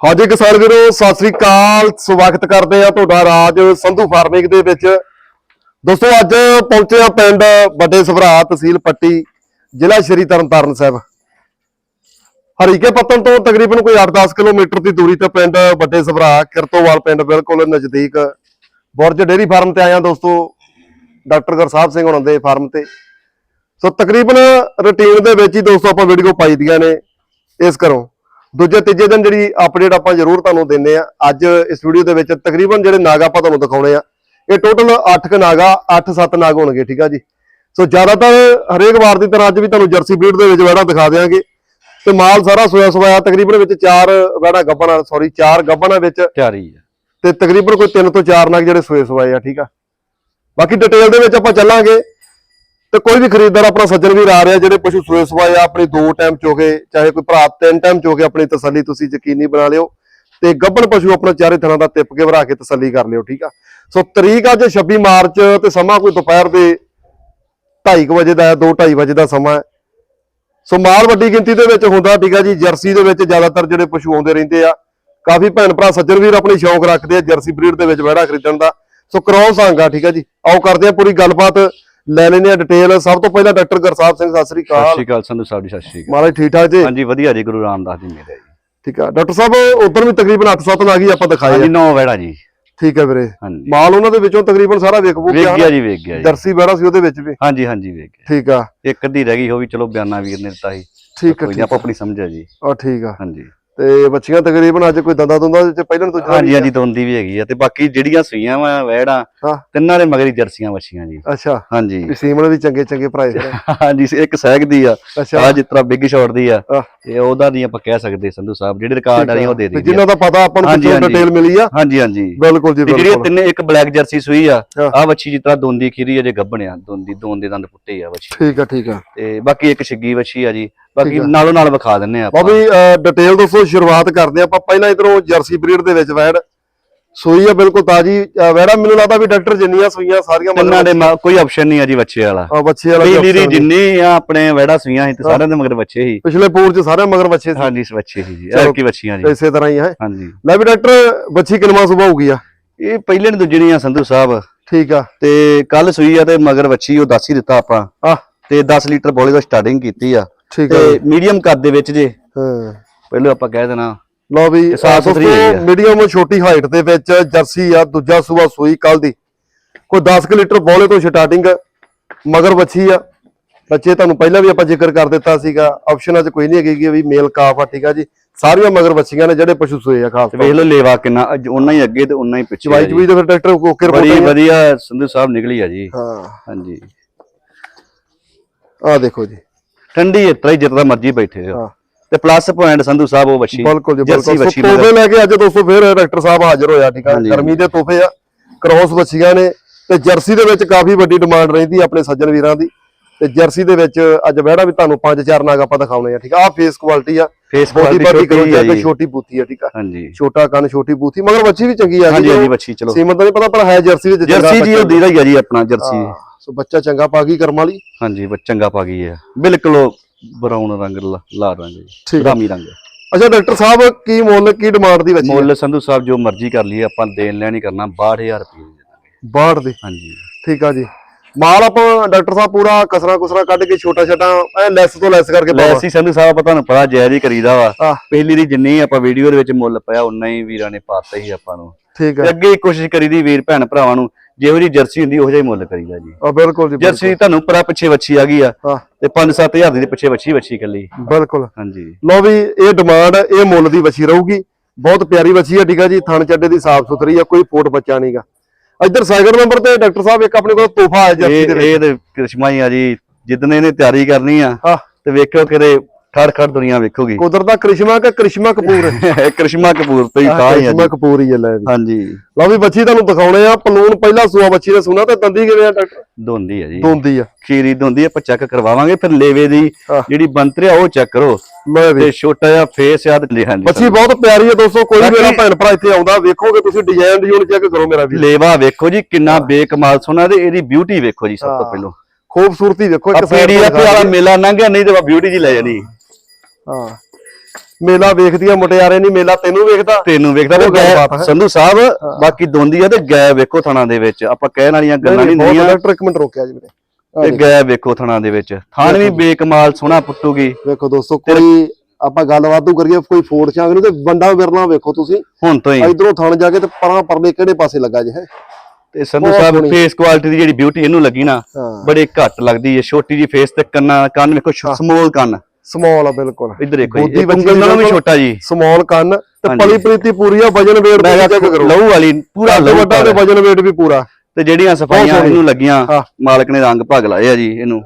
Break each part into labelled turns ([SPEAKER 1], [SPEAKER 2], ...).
[SPEAKER 1] ਹਾਂਜੀ ਕਿਸਾਨ ਵੀਰੋ, ਸਤਿ ਸ੍ਰੀ ਅਕਾਲ। ਸਵਾਗਤ ਕਰਦੇ ਆ ਤੁਹਾਡਾ ਰਾਜ ਸੰਧੂ ਫਾਰਮਿੰਗ ਦੇ ਵਿੱਚ। ਦੋਸਤੋ, ਅੱਜ ਪਹੁੰਚੇ ਆ ਪਿੰਡ ਵੱਡੇ ਸਭਰਾ ਤਹਿਸੀਲ ਪੱਟੀ, ਜ਼ਿਲ੍ਹਾ ਸ਼੍ਰੀ ਤਰਨਤਾਰਨ ਸਾਹਿਬ। ਹਰੀਕੇ ਪੱਤਨ ਤੋਂ ਤਕਰੀਬਨ ਕੋਈ 8-10 ਕਿਲੋਮੀਟਰ ਦੀ ਦੂਰੀ ਤੇ ਪਿੰਡ ਵੱਡੇ ਸਭਰਾ, ਕਿਰਤੋਵਾਲ ਪਿੰਡ ਬਿਲਕੁਲ ਨਜ਼ਦੀਕ ਬੁਰਜ ਡੇਰੀ ਫਾਰਮ ਤੇ ਆਇਆ ਦੋਸਤੋ, ਡਾਕਟਰ ਗੁਰਸਾਹਿਬ ਸਿੰਘ ਹੁਣਾਂ ਦੇ ਫਾਰਮ ਤੇ। ਸੋ ਤਕਰੀਬਨ ਰੁਟੀਨ ਦੇ ਵਿੱਚ ਹੀ ਦੋਸਤੋ ਆਪਾਂ ਵੀਡੀਓ ਪਾਈ ਦੀਆਂ ਨੇ, ਇਸ ਘਰੋਂ। ਦੂਜੇ ਤੀਜੇ ਦਿਨ ਜਿਹੜੀ ਅਪਡੇਟ ਆਪਾਂ ਜ਼ਰੂਰ ਤੁਹਾਨੂੰ ਦਿੰਨੇ ਆ। ਅੱਜ ਇਸ ਵੀਡੀਓ ਦੇ ਵਿੱਚ ਤਕਰੀਬਨ ਜਿਹੜੇ ਨਾਗ ਆਪਾਂ ਤੁਹਾਨੂੰ ਦਿਖਾਉਣੇ ਆ ਇਹ ਟੋਟਲ 8 ਕ ਨਾਗਾ 8-7 ਨਾਗ ਹੋਣਗੇ ਠੀਕ ਆ ਜੀ? ਸੋ ਜ਼ਿਆਦਾਤਰ ਹਰੇਕ ਵਾਰ ਦੀ ਤਰ੍ਹਾਂ ਅੱਜ ਵੀ ਤੁਹਾਨੂੰ ਜਰਸੀ ਬਰੀਡ ਦੇ ਵਿੱਚ ਵੜਾ ਦਿਖਾ ਦੇਵਾਂਗੇ ਤੇ ਮਾਲ ਸਾਰਾ ਸੋਇਆ ਸੋਇਆ ਤਕਰੀਬਨ ਵਿੱਚ 4 ਵੜਾ ਗੱਬਣਾ ਸੌਰੀ 4 ਗੱਬਣਾ ਵਿੱਚ।
[SPEAKER 2] ਤਿਆਰੀ ਆ।
[SPEAKER 1] ਤੇ ਤਕਰੀਬਨ ਕੋਈ 3 ਤੋਂ 4 ਨਗ ਜਿਹੜੇ ਸੋਏ ਸੋਏ ਆ ਠੀਕ ਆ? ਬਾਕੀ ਡਿਟੇਲ ਦੇ ਵਿੱਚ ਆਪਾਂ ਚੱਲਾਂਗੇ। ਤੇ ਕੋਈ ਵੀ ਖਰੀਦਦਾਰ ਆਪਣਾ ਸੱਜਣ ਵੀਰ ਆ ਰਿਹਾ, ਜਿਹੜੇ ਪਸ਼ੂ ਸੋਏ ਸਵਾਏ ਆ, ਆਪਣੇ ਦੋ ਟਾਈਮ ਚੋਗੇ ਚਾਹੇ ਕੋਈ ਭਰਾ ਤਿੰਨ ਟਾਈਮ ਚੋਗੇ ਆਪਣੀ ਤਸੱਲੀ ਤੁਸੀਂ ਯਕੀਨੀ ਬਣਾ ਲਿਓ ਤੇ ਗੱਬਣ ਪਸ਼ੂ ਆਪਣਾ ਚਾਰੇ ਥਣਾ ਦਾ ਟਿਪ ਕੇ ਭਰਾ ਕੇ ਤਸੱਲੀ ਕਰ ਲਿਓ, ਠੀਕ ਆ? ਸੋ ਤਰੀਕ ਅੱਜ 26 ਮਾਰਚ ਤੇ ਸਮਾਂ ਕੋਈ ਦੁਪਹਿਰ ਦੇ 2:30 ਵਜੇ ਦਾ ਹੈ 2:30 ਵਜੇ ਦਾ ਸਮਾਂ ਹੈ। ਸੋ ਮਾਲ ਵੱਡੀ ਗਿਣਤੀ ਦੇ ਵਿੱਚ ਹੁੰਦਾ, ਠੀਕ ਆ ਜੀ, ਜਰਸੀ ਦੇ ਵਿੱਚ ਜ਼ਿਆਦਾਤਰ ਜਿਹੜੇ ਪਸ਼ੂ ਆਉਂਦੇ ਰਹਿੰਦੇ ਆ, ਕਾਫੀ ਭੈਣ ਭਰਾ ਸੱਜਣ ਵੀਰ ਆਪਣੀ ਸ਼ੌਂਕ ਰੱਖਦੇ ਆ ਜਰਸੀ ਬਰੀਡ ਦੇ ਵਿੱਚ ਵੜਾ ਖਰੀਦਣ ਦਾ। ਸੋ ਕ੍ਰੋਸ ਆ ਠੀਕ ਆ ਜੀ, ਆਓ ਕਰਦੇ ਆ ਪੂਰੀ ਗੱਲਬਾਤ। ਲੈ ਲੈਨੇ ਆ ਡਿਟੇਲ ਸਭ ਤੋਂ ਪਹਿਲਾਂ ਡਾਕਟਰ ਗੁਰਸਾਹਿਬ ਸਿੰਘ ਸਤਿ ਸ੍ਰੀ
[SPEAKER 2] ਸਤਿ
[SPEAKER 1] ਅਕਾਲ
[SPEAKER 2] ਸ਼੍ਰੀ ਅਕਾਲ ਸੰਧੂ ਸਾਹਿਬ ਜੀ ਸਤਿ ਸ਼੍ਰੀ ਅਕਾਲ।
[SPEAKER 1] ਮਹਾਰਾਜ ਠੀਕ ਠਾਕ ਜੀ?
[SPEAKER 2] ਹਾਂਜੀ ਵਧੀਆ ਜੀ ਗੁਰੂ ਰਾਮਦਾਸ ਜੀ ਮੇਰੇ ਜੀ।
[SPEAKER 1] ਠੀਕ ਆ। ਡਾਕਟਰ ਸਾਹਿਬ ਉਧਰ ਵੀ ਤਕਰੀਬਨ 8-7 ਲੱਗ ਗਈ ਆਪਾਂ ਦਿਖਾਏ
[SPEAKER 2] ਹਾਂਜੀ
[SPEAKER 1] ਆ।
[SPEAKER 2] ਨੌ ਵੈੜਾ ਜੀ।
[SPEAKER 1] ਠੀਕ ਹੈ ਵੀਰੇ।
[SPEAKER 2] ਹਾਂਜੀ।
[SPEAKER 1] ਮਾਲ ਉਹਨਾਂ ਦੇ ਵਿੱਚੋਂ ਤਕਰੀਬਨ ਸਾਰਾ ਵੇਖ ਬੂ
[SPEAKER 2] ਵੇਖ ਗਿਆ ਜੀ ਵੇਖ ਗਿਆ ਜੀ।
[SPEAKER 1] ਜਰਸੀ ਬੈੜਾ ਸੀ ਉਹਦੇ ਵਿੱਚ ਵੀ।
[SPEAKER 2] ਹਾਂਜੀ ਹਾਂਜੀ ਵੇਖ ਗਿਆ।
[SPEAKER 1] ਠੀਕ ਆ।
[SPEAKER 2] ਇੱਕ ਅੱਧੀ ਰਹਿ ਗਈ ਉਹ ਵੀ ਚਲੋ ਬਿਆਨਾ ਵੀਰ ਨੇ ਦਿੱਤਾ ਸੀ।
[SPEAKER 1] ਠੀਕ
[SPEAKER 2] ਨਹੀਂ ਆਪਾਂ ਆਪਣੀ ਸਮਝਿਆ ਜੀ।
[SPEAKER 1] ਆ ਠੀਕ ਆ।
[SPEAKER 2] ਹਾਂਜੀ।
[SPEAKER 1] ਤੇ ਬੱਚੀਆਂ ਤਕਰੀਬਨ ਅੱਜ ਕੋਈ ਦੰਦਾ ਦੁੰਦਾ ਚ ਪਹਿਲਾਂ ਤੋਂ
[SPEAKER 2] ਹਾਂਜੀ ਹਾਂਜੀ ਦੋਂਦੀ ਵੀ ਹੈਗੀ ਆ ਤੇ ਬਾਕੀ ਜਿਹੜੀਆਂ ਸੂਈਆਂ ਵਾ ਵੈੜਾ
[SPEAKER 1] ਹਾਂ।
[SPEAKER 2] ਤਿੰਨਾਂ ਦੇ ਮਗਰੀ ਜਰਸੀਆਂ ਵੱਛੀਆਂ ਜੀ।
[SPEAKER 1] ਅੱਛਾ।
[SPEAKER 2] ਹਾਂਜੀ।
[SPEAKER 1] ਵੀ ਸੀਮਣ ਵੀ ਚੰਗੇ ਚੰਗੇ ਫਿਰ
[SPEAKER 2] ਹਾਂਜੀ ਇੱਕ ਸਹਿਗ ਦੀ ਆ।
[SPEAKER 1] ਅੱਛਾ।
[SPEAKER 2] ਆ ਜਿਸ ਤਰ੍ਹਾਂ ਬਿੱਗ ਸ਼ਾਟ ਦੀ ਆ
[SPEAKER 1] ਆਹ।
[SPEAKER 2] ਇਹ ਉਹਦਾ ਨਹੀਂ ਆਪਾਂ ਕਹਿ ਸਕਦੇ ਸੰਧੂ ਸਾਹਿਬ ਜਿਹੜੇ ਰਿਕਾਰਡ ਵਾਲੀ ਉਹ ਦੇ
[SPEAKER 1] ਤੇ
[SPEAKER 2] ਦਿੰਦੇ
[SPEAKER 1] ਜਿਨ੍ਹਾਂ ਦਾ ਪਤਾ ਆਪਾਂ ਨੂੰ
[SPEAKER 2] ਹਾਂਜੀ,
[SPEAKER 1] ਪਿੱਛੋਂ
[SPEAKER 2] ਹਾਂਜੀ।
[SPEAKER 1] ਡਿਟੇਲ ਮਿਲੀ ਆ?
[SPEAKER 2] ਹਾਂਜੀ ਹਾਂਜੀ।
[SPEAKER 1] ਬਿਲਕੁਲ ਜੀ
[SPEAKER 2] ਤੇ
[SPEAKER 1] ਬਿਲਕੁਲ।
[SPEAKER 2] ਤਿੰਨੇ ਇੱਕ ਬਲੈਕ ਜਰਸੀ ਸੂਈ ਆ
[SPEAKER 1] ਹਾਂ।
[SPEAKER 2] ਆ ਵੱਛੀ ਜਿਸ ਤਰ੍ਹਾਂ ਦੋਂਦੀ ਖੀਰੀ ਅਜੇ ਗੱਭਣਿਆ ਦੋਂਦੀ ਦੋਨ ਦੇ ਦੰਦ ਪੁੱਟੇ ਆ ਵੱਛੀ
[SPEAKER 1] ਠੀਕ ਆ ਠੀਕ ਆ।
[SPEAKER 2] ਤੇ ਬਾਕੀ ਇੱਕ ਛਿੱਗੀ ਵੱਛੀ ਆ ਜੀ ਬਾਕੀ
[SPEAKER 1] ਠੀਕ ਆ।
[SPEAKER 2] ਨਾਲੋਂ ਨਾਲ ਵਿਖਾ ਦਿੰਨੇ ਆ ਆਪਾਂ।
[SPEAKER 1] ਬਾਬੀ ਡਿਟੇਲ ਦੱਸੋ ਸ਼ੁਰੂਆਤ ਕਰਦੇ ਆਪਾਂ ਪਹਿਲਾਂ ਇਧਰੋਂ ਜਰਸੀ ਬਰੀਡ ਦੇ ਵਿੱਚ ਵੈੜ। ਸੂਈ ਆ ਬਿਲਕੁਲ ਤਾਜੀ। ਵੈੜਾ ਮੈਨੂੰ ਲੱਗਦਾ ਵੀ ਡਾਕਟਰ ਜਿੰਨੀਆਂ ਸੂਈਆਂ ਸਾਰੀਆਂ
[SPEAKER 2] ਤਿੰਨਾਂ ਦੇ ਮ- ਕੋਈ ਆਪਸ਼ਨ ਨਹੀਂ ਆ ਜੀ ਬੱਚੇ ਵਾਲਾ।
[SPEAKER 1] ਆ ਬੱਚੇ ਵਾਲਾ
[SPEAKER 2] ਪਹਿਲੀ
[SPEAKER 1] option
[SPEAKER 2] ਰੀ
[SPEAKER 1] ਨਹੀਂ।
[SPEAKER 2] ਜਿੰਨੀ ਆ ਆਪਣੇ ਵੈੜਾ ਸੂਈਆਂ ਸੀ ਤੇ ਸਾਰਿਆਂ ਦੇ ਮਗਰ ਬੱਚੇ ਸੀ।
[SPEAKER 1] ਪਿਛਲੇ ਪੂਰ ਚ ਸਾਰੇ ਮਗਰ ਬੱਚੇ ਸੀ।
[SPEAKER 2] ਹਾਂਜੀ ਬੱਚੇ ਸੀ ਜੀ।
[SPEAKER 1] ਚਲੋ।
[SPEAKER 2] ਕੀ ਬੱਚੀਆਂ ਜੀ।
[SPEAKER 1] ਇਸੇ ਤਰ੍ਹਾਂ ਹੀ ਹੈ
[SPEAKER 2] ਹਾਂਜੀ।
[SPEAKER 1] ਲੈ ਵੀ ਡਾਕਟਰ ਬੱਚੀ ਕਿਨਵਾ ਸੁਭਾ ਹੋਊਗੀ ਆ
[SPEAKER 2] ਇਹ ਪਹਿਲੇ ਨੇ ਦੂਜੇ ਨਹੀਂ ਆ ਸੰਧੂ ਸਾਹਿਬ।
[SPEAKER 1] ਠੀਕ ਆ।
[SPEAKER 2] ਤੇ ਕੱਲ ਸੂਈ ਆ ਤੇ ਮਗਰ ਬੱਚੀ ਉਹ ਦੱਸ ਹੀ ਦਿੱਤਾ ਆਪਾਂ।
[SPEAKER 1] ਆ।
[SPEAKER 2] ਤੇ 10 ਲੀਟਰ ਬੋਲੇ ਤੋਂ ਸਟਾਰਟਿੰਗ ਕੀਤੀ ਆ।
[SPEAKER 1] ਠੀਕ ਆ।
[SPEAKER 2] ਤੇ ਮੀਡੀਅਮ ਕੱਦ ਦੇ ਵਿੱਚ ਜੇ।
[SPEAKER 1] ਹਾਂ।
[SPEAKER 2] ਪਹਿਲਾਂ ਆਪਾਂ ਕਹਿ ਦੇਣਾ
[SPEAKER 1] ਲਓ ਵੀ
[SPEAKER 2] ਇਹ ਸਾਫ਼ ਸੁਥਰੀ ਹੈਗੀ ਆ।
[SPEAKER 1] ਮੀਡੀਅਮ ਛੋਟੀ ਹਾਈਟ ਦੇ ਵਿੱਚ ਜਰਸੀ ਆ ਦੂਜਾ ਸੂਆ ਸੂਈ ਕੱਲ ਦੀ। ਕੋਈ 10 ਕੁ ਲੀਟਰ ਬੋਲੇ ਤੋਂ ਸਟਾਰਟਿੰਗ ਮਗਰ ਬੱਚੀ ਆ। ਬੱਚੇ ਤੁਹਾਨੂੰ ਪਹਿਲਾਂ ਵੀ ਆਪਾਂ ਜ਼ਿਕਰ ਕਰ ਦਿੱਤਾ ਸੀਗਾ। ਆਪਸ਼ਨਾਂ 'ਚ ਕੋਈ ਨਹੀਂ ਹੈਗੀ ਕਿ ਵੀ ਮੇਲ ਕਾਫ ਆ ਠੀਕ ਆ ਜੀ। ਸਾਰੀਆਂ ਮਗਰ ਬੱਚੀਆਂ ਨੇ ਜਿਹੜੇ ਪਸ਼ੂ ਸੂਏ ਆ ਖਾਸ
[SPEAKER 2] ਤੇ ਵੇਖ ਲਓ ਲੇਵਾ ਕਿੰਨਾ ਅੱਜ ਉਹਨਾਂ ਹੀ ਅੱਗੇ ਤੇ ਉਹਨਾਂ ਹੀ ਪਿੱਛੇ ਆ
[SPEAKER 1] ਚਵਾਈ
[SPEAKER 2] ਜੀ।
[SPEAKER 1] ਤੇ ਫਿਰ ਟਰੈਕਟਰ ਕੋਕੇ
[SPEAKER 2] ਬੜੀ
[SPEAKER 1] ਰਿਪੋਰਟ
[SPEAKER 2] ਵਧੀਆ ਸੰਧੂ ਸਾਹਿਬ ਨਿਕਲੀ ਆ ਜੀ।
[SPEAKER 1] ਹਾਂ।
[SPEAKER 2] ਹਾਂਜੀ।
[SPEAKER 1] ਆ ਦੇਖੋ ਜੀ।
[SPEAKER 2] ਠੰਡੀ ਇਤਰਾ ਹੀ ਜਿੱਦਾਂ ਮਰਜ਼ੀ ਬੈਠੇ ਰਹੋ
[SPEAKER 1] ਹਾਂ।
[SPEAKER 2] ਤੇ ਪਲੱਸ ਪੁਆਇੰਟ ਸੰਧੂ ਸਾਹਿਬ ਉਹ ਬੱਚੀ
[SPEAKER 1] ਬਿਲਕੁਲ ਜੀ ਬਿਲਕੁਲ।
[SPEAKER 2] ਵੱਛੀ
[SPEAKER 1] ਤੋਹਫੇ ਲੈ ਕੇ ਅੱਜ ਦੋਸਤੋ ਫਿਰ ਡਾਕਟਰ ਸਾਹਿਬ ਹਾਜ਼ਰ ਹੋਇਆ ਠੀਕ ਆ। ਗਰਮੀ ਦੇ ਤੋਹਫੇ ਆ ਕ੍ਰੋਸ ਬੱਚੀਆਂ ਨੇ ਤੇ ਜਰਸੀ ਦੇ ਵਿੱਚ ਕਾਫੀ ਵੱਡੀ ਡਿਮਾਂਡ ਰਹਿੰਦੀ ਆ ਆਪਣੇ ਸੱਜਣ ਵੀਰਾਂ ਦੀ। ਤੇ ਜਰਸੀ ਦੇ ਵਿੱਚ ਅੱਜ ਵਿਹੜਾ ਵੀ ਤੁਹਾਨੂੰ ਪੰਜ ਚਾਰ ਨਾਗ ਆਪਾਂ ਦਿਖਾਉਣੇ ਆ ਠੀਕ ਆ? ਆ। ਫੇਸ ਕੁਆਲਿਟੀ ਆ
[SPEAKER 2] ਫੇਸ ਕੁਆਲਿਟੀ
[SPEAKER 1] ਕਰੋ
[SPEAKER 2] ਆ ਜੀ।
[SPEAKER 1] ਛੋਟੀ ਬੂਥੀ ਆ ਠੀਕ ਆ?
[SPEAKER 2] ਹਾਂਜੀ।
[SPEAKER 1] ਛੋਟਾ ਕੰਨ ਛੋਟੀ ਬੂਥੀ ਮਗਰ ਬੱਚੀ ਵੀ ਚੰਗੀ ਆ
[SPEAKER 2] ਹਾਂਜੀ ਹਾਂਜੀ ਬੱਚੀ ਚਲੋ।
[SPEAKER 1] ਸੀਮਤ ਦਾ ਨਹੀਂ ਪਤਾ ਪਰ ਹੈ ਜਰਸੀ ਵਿੱਚ ਚੰਗਾ
[SPEAKER 2] ਜਰਸੀ ਜੀ ਉਹ। ਦੀਦਾ ਹੀ ਆ ਜੀ ਆਪਣਾ ਜਰਸੀ।
[SPEAKER 1] ਸੋ ਬੱਚਾ ਚੰਗਾ ਪਾ ਗਈ ਕਰਮ ਵਾਲੀ।
[SPEAKER 2] ਹਾਂਜੀ ਬੱਚ ਚੰਗਾ ਪਾ ਗਈ ਹੈ ਬਿਲਕੁਲ। ਬਰਾਊਨ ਰੰਗ ਲਾ- ਲਾਲ ਰੰਗ ਜੀ
[SPEAKER 1] ਠੀਕ ਆ।
[SPEAKER 2] ਰਾਮੀ ਰੰਗ।
[SPEAKER 1] ਅੱਛਾ ਡਾਕਟਰ ਸਾਹਿਬ ਕੀ ਮੁੱਲ ਕੀ ਡਿਮਾਂਡ ਦੀ ਬੱਚੀ
[SPEAKER 2] ਮੁੱਲ ਸੰਧੂ ਸਾਹਿਬ ਜੋ ਮਰਜ਼ੀ ਕਰ ਲਈਏ ਆਪਾਂ ਦੇਣ ਲੈਣ ਹੀ ਕਰਨਾ 62000 ਰੁਪਏ ਦੇ ਦਾਂਗੇ।
[SPEAKER 1] 62 ਦੀ?
[SPEAKER 2] ਹਾਂਜੀ।
[SPEAKER 1] ਠੀਕ ਆ ਜੀ। ਮਾਲ ਆਪਾਂ ਡਾਕਟਰ ਸਾਹਿਬ ਪੂਰਾ ਕਸਰਾ ਕੁਸਰਾ ਕੱਢ ਕੇ ਛੋਟਾ ਛੋਟਾ ਐ ਲੈਸ ਤੋਂ ਲੈਸ ਕਰਕੇ ਪਾਵਾ।
[SPEAKER 2] ਲੈਸੀ ਸੰਧੂ ਸਾਹਿਬ ਆਪਾਂ ਤੁਹਾਨੂੰ ਪਤਾ ਜਾਇਜ਼ ਹੀ ਕਰੀਦਾ ਵਾ।
[SPEAKER 1] ਆਹ।
[SPEAKER 2] ਪਹਿਲੀ ਦੀ ਜਿੰਨੀ ਆਪਾਂ ਵੀਡੀਓ ਦੇ ਵਿੱਚ ਮੁੱਲ ਪਿਆ ਉਨਾ ਹੀ ਵੀਰਾਂ ਨੇ ਪਾਤਾ ਹੀ ਆਪਾਂ ਨੂੰ।
[SPEAKER 1] ਠੀਕ
[SPEAKER 2] ਤੇ
[SPEAKER 1] ਹੈ
[SPEAKER 2] ਅੱਗੇ ਹੀ ਕੋਸ਼ਿਸ਼ ਕਰੀਦੀ ਵੀਰ ਭੈਣ ਭਰਾਵਾਂ ਨੂੰ ਜਿਹੋ ਜੀ ਜਰਸੀ ਹੁੰਦੀ ਉਹੋ ਜਿਹਾ ਹੀ ਮੁੱਲ ਕਰੀਦਾ ਜੀ।
[SPEAKER 1] ਆ ਬਿਲਕੁਲ ਜੀ ਬਿਲਕੁਲ।
[SPEAKER 2] ਜਰਸੀ ਤੁਹਾਨੂੰ ਪਰਾ ਪਿੱਛੇ ਵੱਛੀ ਆ ਗਈ ਆ
[SPEAKER 1] ਹਾਂ।
[SPEAKER 2] ਤੇ 5-7000 ਦੀ ਪਿੱਛੇ ਵੱਛੀ ਵੱਛੀ ਕੱਲੀ।
[SPEAKER 1] ਬਿਲਕੁਲ।
[SPEAKER 2] ਹਾਂਜੀ।
[SPEAKER 1] ਲੋ ਵੀ ਇਹ ਡਿਮਾਂਡ ਇਹ ਮੁੱਲ ਦੀ ਬੱਚੀ ਰਹੂਗੀ। ਬਹੁਤ ਪਿਆਰੀ ਬੱਚੀ ਹੈ ਠੀਕ ਆ ਜੀ ਥਣ ਚੱਡੇ ਦੀ ਸਾਫ਼ ਸੁਥਰੀ ਆ ਕੋਈ ਫੋਟ ਬੱਚਾ ਨਹੀਂਗਾ ਇੱਧਰ ਸਾਈਕਲ ਨੰਬਰ ਤੇ ਡਾਕਟਰ ਸਾਹਿਬ ਇੱਕ ਆਪਣੇ ਕੋਲ ਤੋਹਫਾ ਹੈ ਜਰਸੀ
[SPEAKER 2] ਇਹ
[SPEAKER 1] ਦੇ ਵਿੱਚ।
[SPEAKER 2] ਇਹ ਤੇ ਕ੍ਰਿਸ਼ਮਾ ਹੀ ਆ ਜੀ ਜਿੱਦਣ ਇਹਨੇ ਤਿਆਰੀ ਕਰਨੀ ਆ
[SPEAKER 1] ਹਾਂ।
[SPEAKER 2] ਤੇ ਵੇਖਿਓ ਕਿਤੇ ਖੜ ਖੜ ਦੁਨੀਆ ਵੇਖੂਗੀ।
[SPEAKER 1] ਕੁਦਰਤ ਦਾ ਕ੍ਰਿਸ਼ਮਾ ਕਿ ਕ੍ਰਿਸ਼ਮਾ ਕਪੂਰ?
[SPEAKER 2] ਕ੍ਰਿਸ਼ਮਾ ਕਪੂਰ ਤੋਂ ਹੀ ਤਾਂ ਹੀ ਆ
[SPEAKER 1] ਕ੍ਰਿਸ਼ਮਾ
[SPEAKER 2] ਜੀ।
[SPEAKER 1] ਕਪੂਰ ਹੀ ਹੈ ਲੈ ਵੀ।
[SPEAKER 2] ਹਾਂਜੀ।
[SPEAKER 1] ਲਓ ਵੀ ਬੱਚੀ ਤੁਹਾਨੂੰ ਦਿਖਾਉਣੇ ਆ ਪਲੂਨ ਪਹਿਲਾ ਸੂਆ ਬੱਚੀ ਨੇ ਸੁਣਾ ਤੇ ਦੰਦੀ ਕਿਵੇਂ ਆ ਡਾਕਟਰ?
[SPEAKER 2] ਦੋਂਦੀ ਆ ਜੀ।
[SPEAKER 1] ਦੋਂਦੀ ਆ।
[SPEAKER 2] ਖੀਰੀ ਦੋਂਦੀ ਆਪਾਂ ਚੈੱਕ ਕਰਵਾਵਾਂਗੇ ਫਿਰ ਲੇਵੇ ਦੀ। ਜਿਹੜੀ ਬੰਤਰੀ ਆ ਉਹ ਚੈੱਕ ਕਰੋ। ਤੇ ਛੋਟਾ ਜਿਹਾ ਫੇਸ ਆ ਤੇ ਹਾਂਜੀ।
[SPEAKER 1] ਬੱਚੀ ਬਹੁਤ ਪਿਆਰੀ ਹੈ ਦੋਸਤੋ ਕੋਈ ਮੇਰਾ ਭੈਣ ਭਰਾ ਇੱਥੇ ਆਉਂਦਾ ਵੇਖੋਗੇ ਤੁਸੀਂ ਡਿਜ਼ਾਈਨ ਡਿਜ਼ਾਈਨ ਚੈੱਕ ਕਰੋ ਮੇਰਾ ਵੀ
[SPEAKER 2] ਲੇਵਾ ਵੇਖੋ ਜੀ ਕਿੰਨਾ ਬੇਕਮਾਲ ਸੋਨਾ ਤੇ ਇਹਦੀ ਬਿਊਟੀ ਵੇਖੋ ਜੀ ਸਭ ਤੋਂ। ਪਹਿਲਾਂ।
[SPEAKER 1] ਖੂਬਸੂਰਤੀ ਵੇਖੋ
[SPEAKER 2] ਆ
[SPEAKER 1] ਇੱਕ
[SPEAKER 2] ਪੀਡੀਐਫ
[SPEAKER 1] ਤੋਂ
[SPEAKER 2] ਵਾਲਾ ਮੇਲਾ ਲੰਘਿਆ ਨਹੀਂ ਤੇ ਬਿਊਟੀ ਜੀ ਲੈ ਜਾਣੀ।
[SPEAKER 1] ਹਾਂ। ਮੇਲਾ ਵੇਖਦੀ ਆ ਮੁਟਿਆਰੇ ਨਹੀਂ ਮੇਲਾ ਤੈਨੂੰ ਵੇਖਦਾ।
[SPEAKER 2] ਤੈਨੂੰ ਵੇਖਦਾ ਤੇ
[SPEAKER 1] ਉਹ ਗੱਲ ਬਾਤ
[SPEAKER 2] ਗੈ
[SPEAKER 1] ਹੈ।
[SPEAKER 2] ਸੰਧੂ ਸਾਹਿਬ ਬਾਕੀ ਦੋਂਦੀ ਆ ਤੇ ਗੈ ਵੇਖੋ ਥਣਾ ਦੇ ਵਿੱਚ। ਆਪਾਂ ਕਹਿਣ ਵਾਲੀਆਂ ਗੱਲਾਂ ਨਹੀਂ ਹੁੰਦੀਆਂ।
[SPEAKER 1] ਡਾਕਟਰ ਇੱਕ ਮਿੰਟ ਰੋਕਿਆ ਜੀ ਵੀਰੇ।
[SPEAKER 2] ਤੇ। ਗੈ ਵੇਖੋ ਥਣਾ ਦੇ ਵਿੱਚ। ਥਾਣ ਵੀ ਬੇਕਮਾਲ ਸੋਹਣਾ ਪੁੱਟੂਗੀ।
[SPEAKER 1] ਵੇਖੋ ਦੋਸਤੋ ਕੋਈ ਆਪਾਂ ਗੱਲ ਵਾਧੂ ਕਰੀਏ ਕੋਈ ਫੋੜ ਚਾਂਗ ਨੂੰ ਤੇ ਬੰਡਾ ਵਿਰਲਾ ਵੇਖੋ ਤੁਸੀਂ।
[SPEAKER 2] ਹੁਣ ਤੋਂ ਹੀ।
[SPEAKER 1] ਇਧਰੋਂ ਥਣ ਜਾ ਕੇ ਤੇ ਪਰਾਂ ਪਰਲੇ ਕਿਹੜੇ ਪਾਸੇ ਲੱਗਾ ਜੇ ਹੈ?
[SPEAKER 2] ਤੇ ਸੰਧੂ
[SPEAKER 1] ਬਹੁਤ
[SPEAKER 2] ਸਾਹਿਬ
[SPEAKER 1] ਸੋਹਣੀ।
[SPEAKER 2] ਫੇਸ ਕੁਆਲਿਟੀ ਦੀ ਜਿਹੜੀ ਬਿਊਟੀ ਇਹਨੂੰ ਲੱਗੀ ਨਾ
[SPEAKER 1] ਹਾਂ।
[SPEAKER 2] ਬੜੇ ਘੱਟ ਲੱਗਦੀ ਹੈ ਛੋਟੀ ਜੀ ਫੇਸ ਤੇ ਕੰਨਾਂ ਕੰਨ ਵੇਖੋ ਸਮੋਲ ਕੰਨ।
[SPEAKER 1] ਸਮਾਲ ਆ ਬਿਲਕੁਲ।
[SPEAKER 2] ਇੱਧਰ ਦੇਖੋ ਜੀ ਇਹ ਉਂਗਲ ਨਾਲੋਂ ਵੀ ਛੋਟਾ ਜੀ।
[SPEAKER 1] ਸਮਾਲ ਕੰਨ ਤੇ। ਪਲੀ ਪ੍ਰੀਤੀ ਪੂਰੀ ਆ ਵਜਨ ਵੇਟ
[SPEAKER 2] ਮੈਂ
[SPEAKER 1] ਤੇ ਚੈੱਕ ਕਰੋ।
[SPEAKER 2] ਲਹੂ ਵਾਲੀ ਪੂਰਾ ਲਹੂ
[SPEAKER 1] ਵੱਡਾ ਤੇ ਵਜਨ ਵੇਟ ਵੀ ਪੂਰਾ।
[SPEAKER 2] ਤੇ ਜਿਹੜੀਆਂ ਸਫਾਈਆਂ। ਇਹਨੂੰ ਲੱਗੀਆਂ। ਮਾਲਕ ਨੇ ਰੰਗ ਭਗ ਲਾਏ ਆ ਜੀ ਇਹਨੂੰ।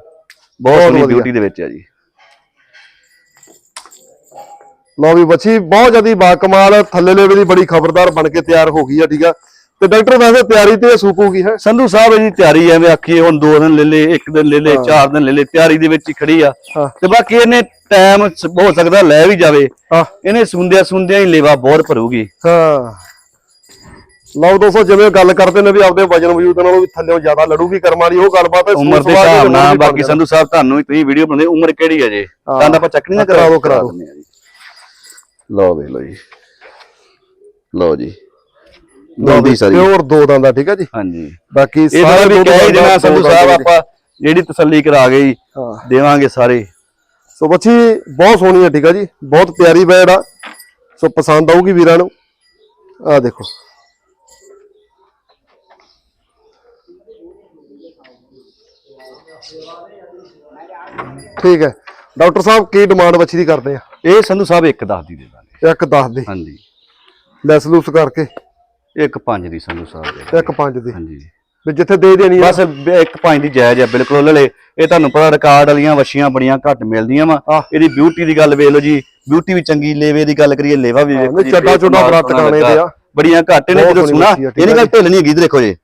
[SPEAKER 2] ਬਹੁਤ ਸੋਹਣੀ। ਬਿਊਟੀ ਦੇ ਵਿੱਚ ਆ ਜੀ।
[SPEAKER 1] ਲਓ ਵੀ ਬੱਚੀ ਬਹੁਤ ਜਿਆਦੀ ਬਾ ਕਮਾਲ ਥੱਲੇ ਲੈਵੇ ਦੀ ਬੜੀ ਖਬਰਦਾਰ ਬਣ ਕੇ ਤਿਆਰ ਹੋ ਗਈ ਆ ਠੀਕ ਆ। ਤੇ ਡਾਕਟਰ ਵੈਸੇ ਤਿਆਰੀ ਤੇ ਸੂਪੂਗੀ ਹੈ?
[SPEAKER 2] ਸੰਧੂ ਸਾਹਿਬ ਇਹਦੀ ਤਿਆਰੀ ਐਵੇਂ ਆਖੀਏ ਹੁਣ ਦੋ ਦਿਨ ਲੈ ਲੇ ਇੱਕ ਦਿਨ ਲੈ ਲੇ ਚਾਰ ਦਿਨ ਲੈ ਲੇ ਤਿਆਰੀ ਦੇ ਵਿੱਚ ਹੀ ਖੜੀ ਆ। ਤੇ ਬਾਕੀ ਇਹਨੇ ਟਾਈਮ ਹੋ ਸਕਦਾ ਲੈ ਵੀ ਜਾਵੇ। ਇਹਨੇ ਸੁੰਦਿਆਂ ਸੁੰਦਿਆਂ ਹੀ ਲੇਵਾ ਬਹੁਤ ਭਰੂਗੀ।
[SPEAKER 1] ਹਾਂ। ਲਓ ਦੋਸਤੋ ਜਿਵੇਂ ਗੱਲ ਕਰਦੇ ਨੇ ਵੀ ਆਪਦੇ ਵਜਨ ਵਜੂਦ ਨਾਲੋਂ ਵੀ ਥੱਲੇੋਂ ਜ਼ਿਆਦਾ ਲੜੂਗੀ ਕਰਮ ਵਾਲੀ ਉਹ ਗੱਲਬਾਤ ਹੈ
[SPEAKER 2] ਉਮਰ ਦੇ ਹਿਸਾਬ ਨਾਲ ਬਾਕੀ। ਸੰਧੂ ਸਾਹਿਬ ਤੁਹਾਨੂੰ ਤੁਸੀਂ ਵੀਡੀਓ ਬਣਾਉਂਦੇ ਉਮਰ ਕਿਹੜੀ ਹੈ ਜੇ। ਤਾਂ ਆਪਾਂ ਚੱਕਣੀ ਨਾ
[SPEAKER 1] ਕਰਾ ਦਿਓ, ਕਰਾ ਦਿਓ।
[SPEAKER 2] ਦਿੰਦੇ ਆ ਜੀ ਲਓ ਵੇ ਲਓ ਜੀ। ਲਓ ਜੀ। ਦੋਂਦੀ ਸਾਰੀ।
[SPEAKER 1] ਪਿਓਰ ਦੋ ਦੰਦਾ ਠੀਕ ਹੈ ਜੀ?
[SPEAKER 2] ਹਾਂਜੀ।
[SPEAKER 1] ਬਾਕੀ
[SPEAKER 2] ਤਾਂ ਵੀ
[SPEAKER 1] ਦੁੱਧ
[SPEAKER 2] ਕਹਿ ਦੇਣਾ
[SPEAKER 1] ਦੋ
[SPEAKER 2] ਸੰਧੂ ਸਾਹਿਬ
[SPEAKER 1] ਦੇ।
[SPEAKER 2] ਆਪਾਂ ਜਿਹੜੀ ਤਸੱਲੀ ਕਰਾ ਗਈ
[SPEAKER 1] ਹਾਂ।
[SPEAKER 2] ਦੇਵਾਂਗੇ ਸਾਰੇ।
[SPEAKER 1] ਸੋ ਬੱਚੀ ਬਹੁਤ ਸੋਹਣੀ ਹੈ ਠੀਕ ਹੈ ਜੀ? ਬਹੁਤ ਪਿਆਰੀ ਬੈਡ ਆ। ਸੋ ਪਸੰਦ ਆਊਗੀ ਵੀਰਾਂ ਨੂੰ। ਆ ਦੇਖੋ। ਠੀਕ ਹੈ। ਡਾਕਟਰ ਸਾਹਿਬ ਕੀ ਡਿਮਾਂਡ ਬੱਚੀ ਦੀ ਕਰਦੇ ਆ?
[SPEAKER 2] ਇਹ ਸੰਧੂ ਸਾਹਿਬ ਇੱਕ ਦਸ ਦੀ ਦੇ ਦਾਂਗੇ।
[SPEAKER 1] ਇੱਕ 10 ਦੀ।
[SPEAKER 2] ਹਾਂਜੀ।
[SPEAKER 1] ਲੈਸ ਲੂਸ ਕਰਕੇ।
[SPEAKER 2] ਇੱਕ ਪੰਜ ਦੀ ਸੰਧੂ ਸਾਹਿਬ ਦੇ
[SPEAKER 1] ਇੱਕ 5 ਦੀ।
[SPEAKER 2] ਹਾਂਜੀ।
[SPEAKER 1] ਵੀ ਜਿੱਥੇ ਦੇ ਦੇਣੀ ਆ।
[SPEAKER 2] ਬਸ ਇੱਕ ਪੰਜ ਦੀ ਜਾਇਜ਼ ਆ ਬਿਲਕੁਲ ਲੈ ਇਹ ਤੁਹਾਨੂੰ ਪਤਾ ਰਿਕਾਰਡ ਵਾਲੀਆਂ ਵਸ਼ੀਆਂ ਬੜੀਆਂ ਘੱਟ ਮਿਲਦੀਆਂ ਵਾ। ਇਹਦੀ ਬਿਊਟੀ ਦੀ ਗੱਲ ਵੇਖ ਲਓ ਜੀ। ਬਿਊਟੀ ਵੀ ਚੰਗੀ ਲੇਵੇ ਦੀ ਗੱਲ ਕਰੀਏ ਲੇਵਾ ਵੀ ਵੇਖੋ ਜੀ,
[SPEAKER 1] ਚੱਡਾ ਚੁੱਡਾ
[SPEAKER 2] ਬੇਕਮਾਲ
[SPEAKER 1] ਬੜਾ
[SPEAKER 2] ਸੋਹਣਾ
[SPEAKER 1] ਟਿਕਾਣੇ
[SPEAKER 2] ਲੱਗਾ।
[SPEAKER 1] ਤੇ ਆ।
[SPEAKER 2] ਬੜੀਆਂ ਘੱਟ ਨੇ ਜਦੋਂ ਸੁਣਾ ਇਹਦੀ ਗੱਲ ਢਿੱਲ ਨਹੀਂ ਹੈਗੀ ਦੇਖੋ ਜੀ।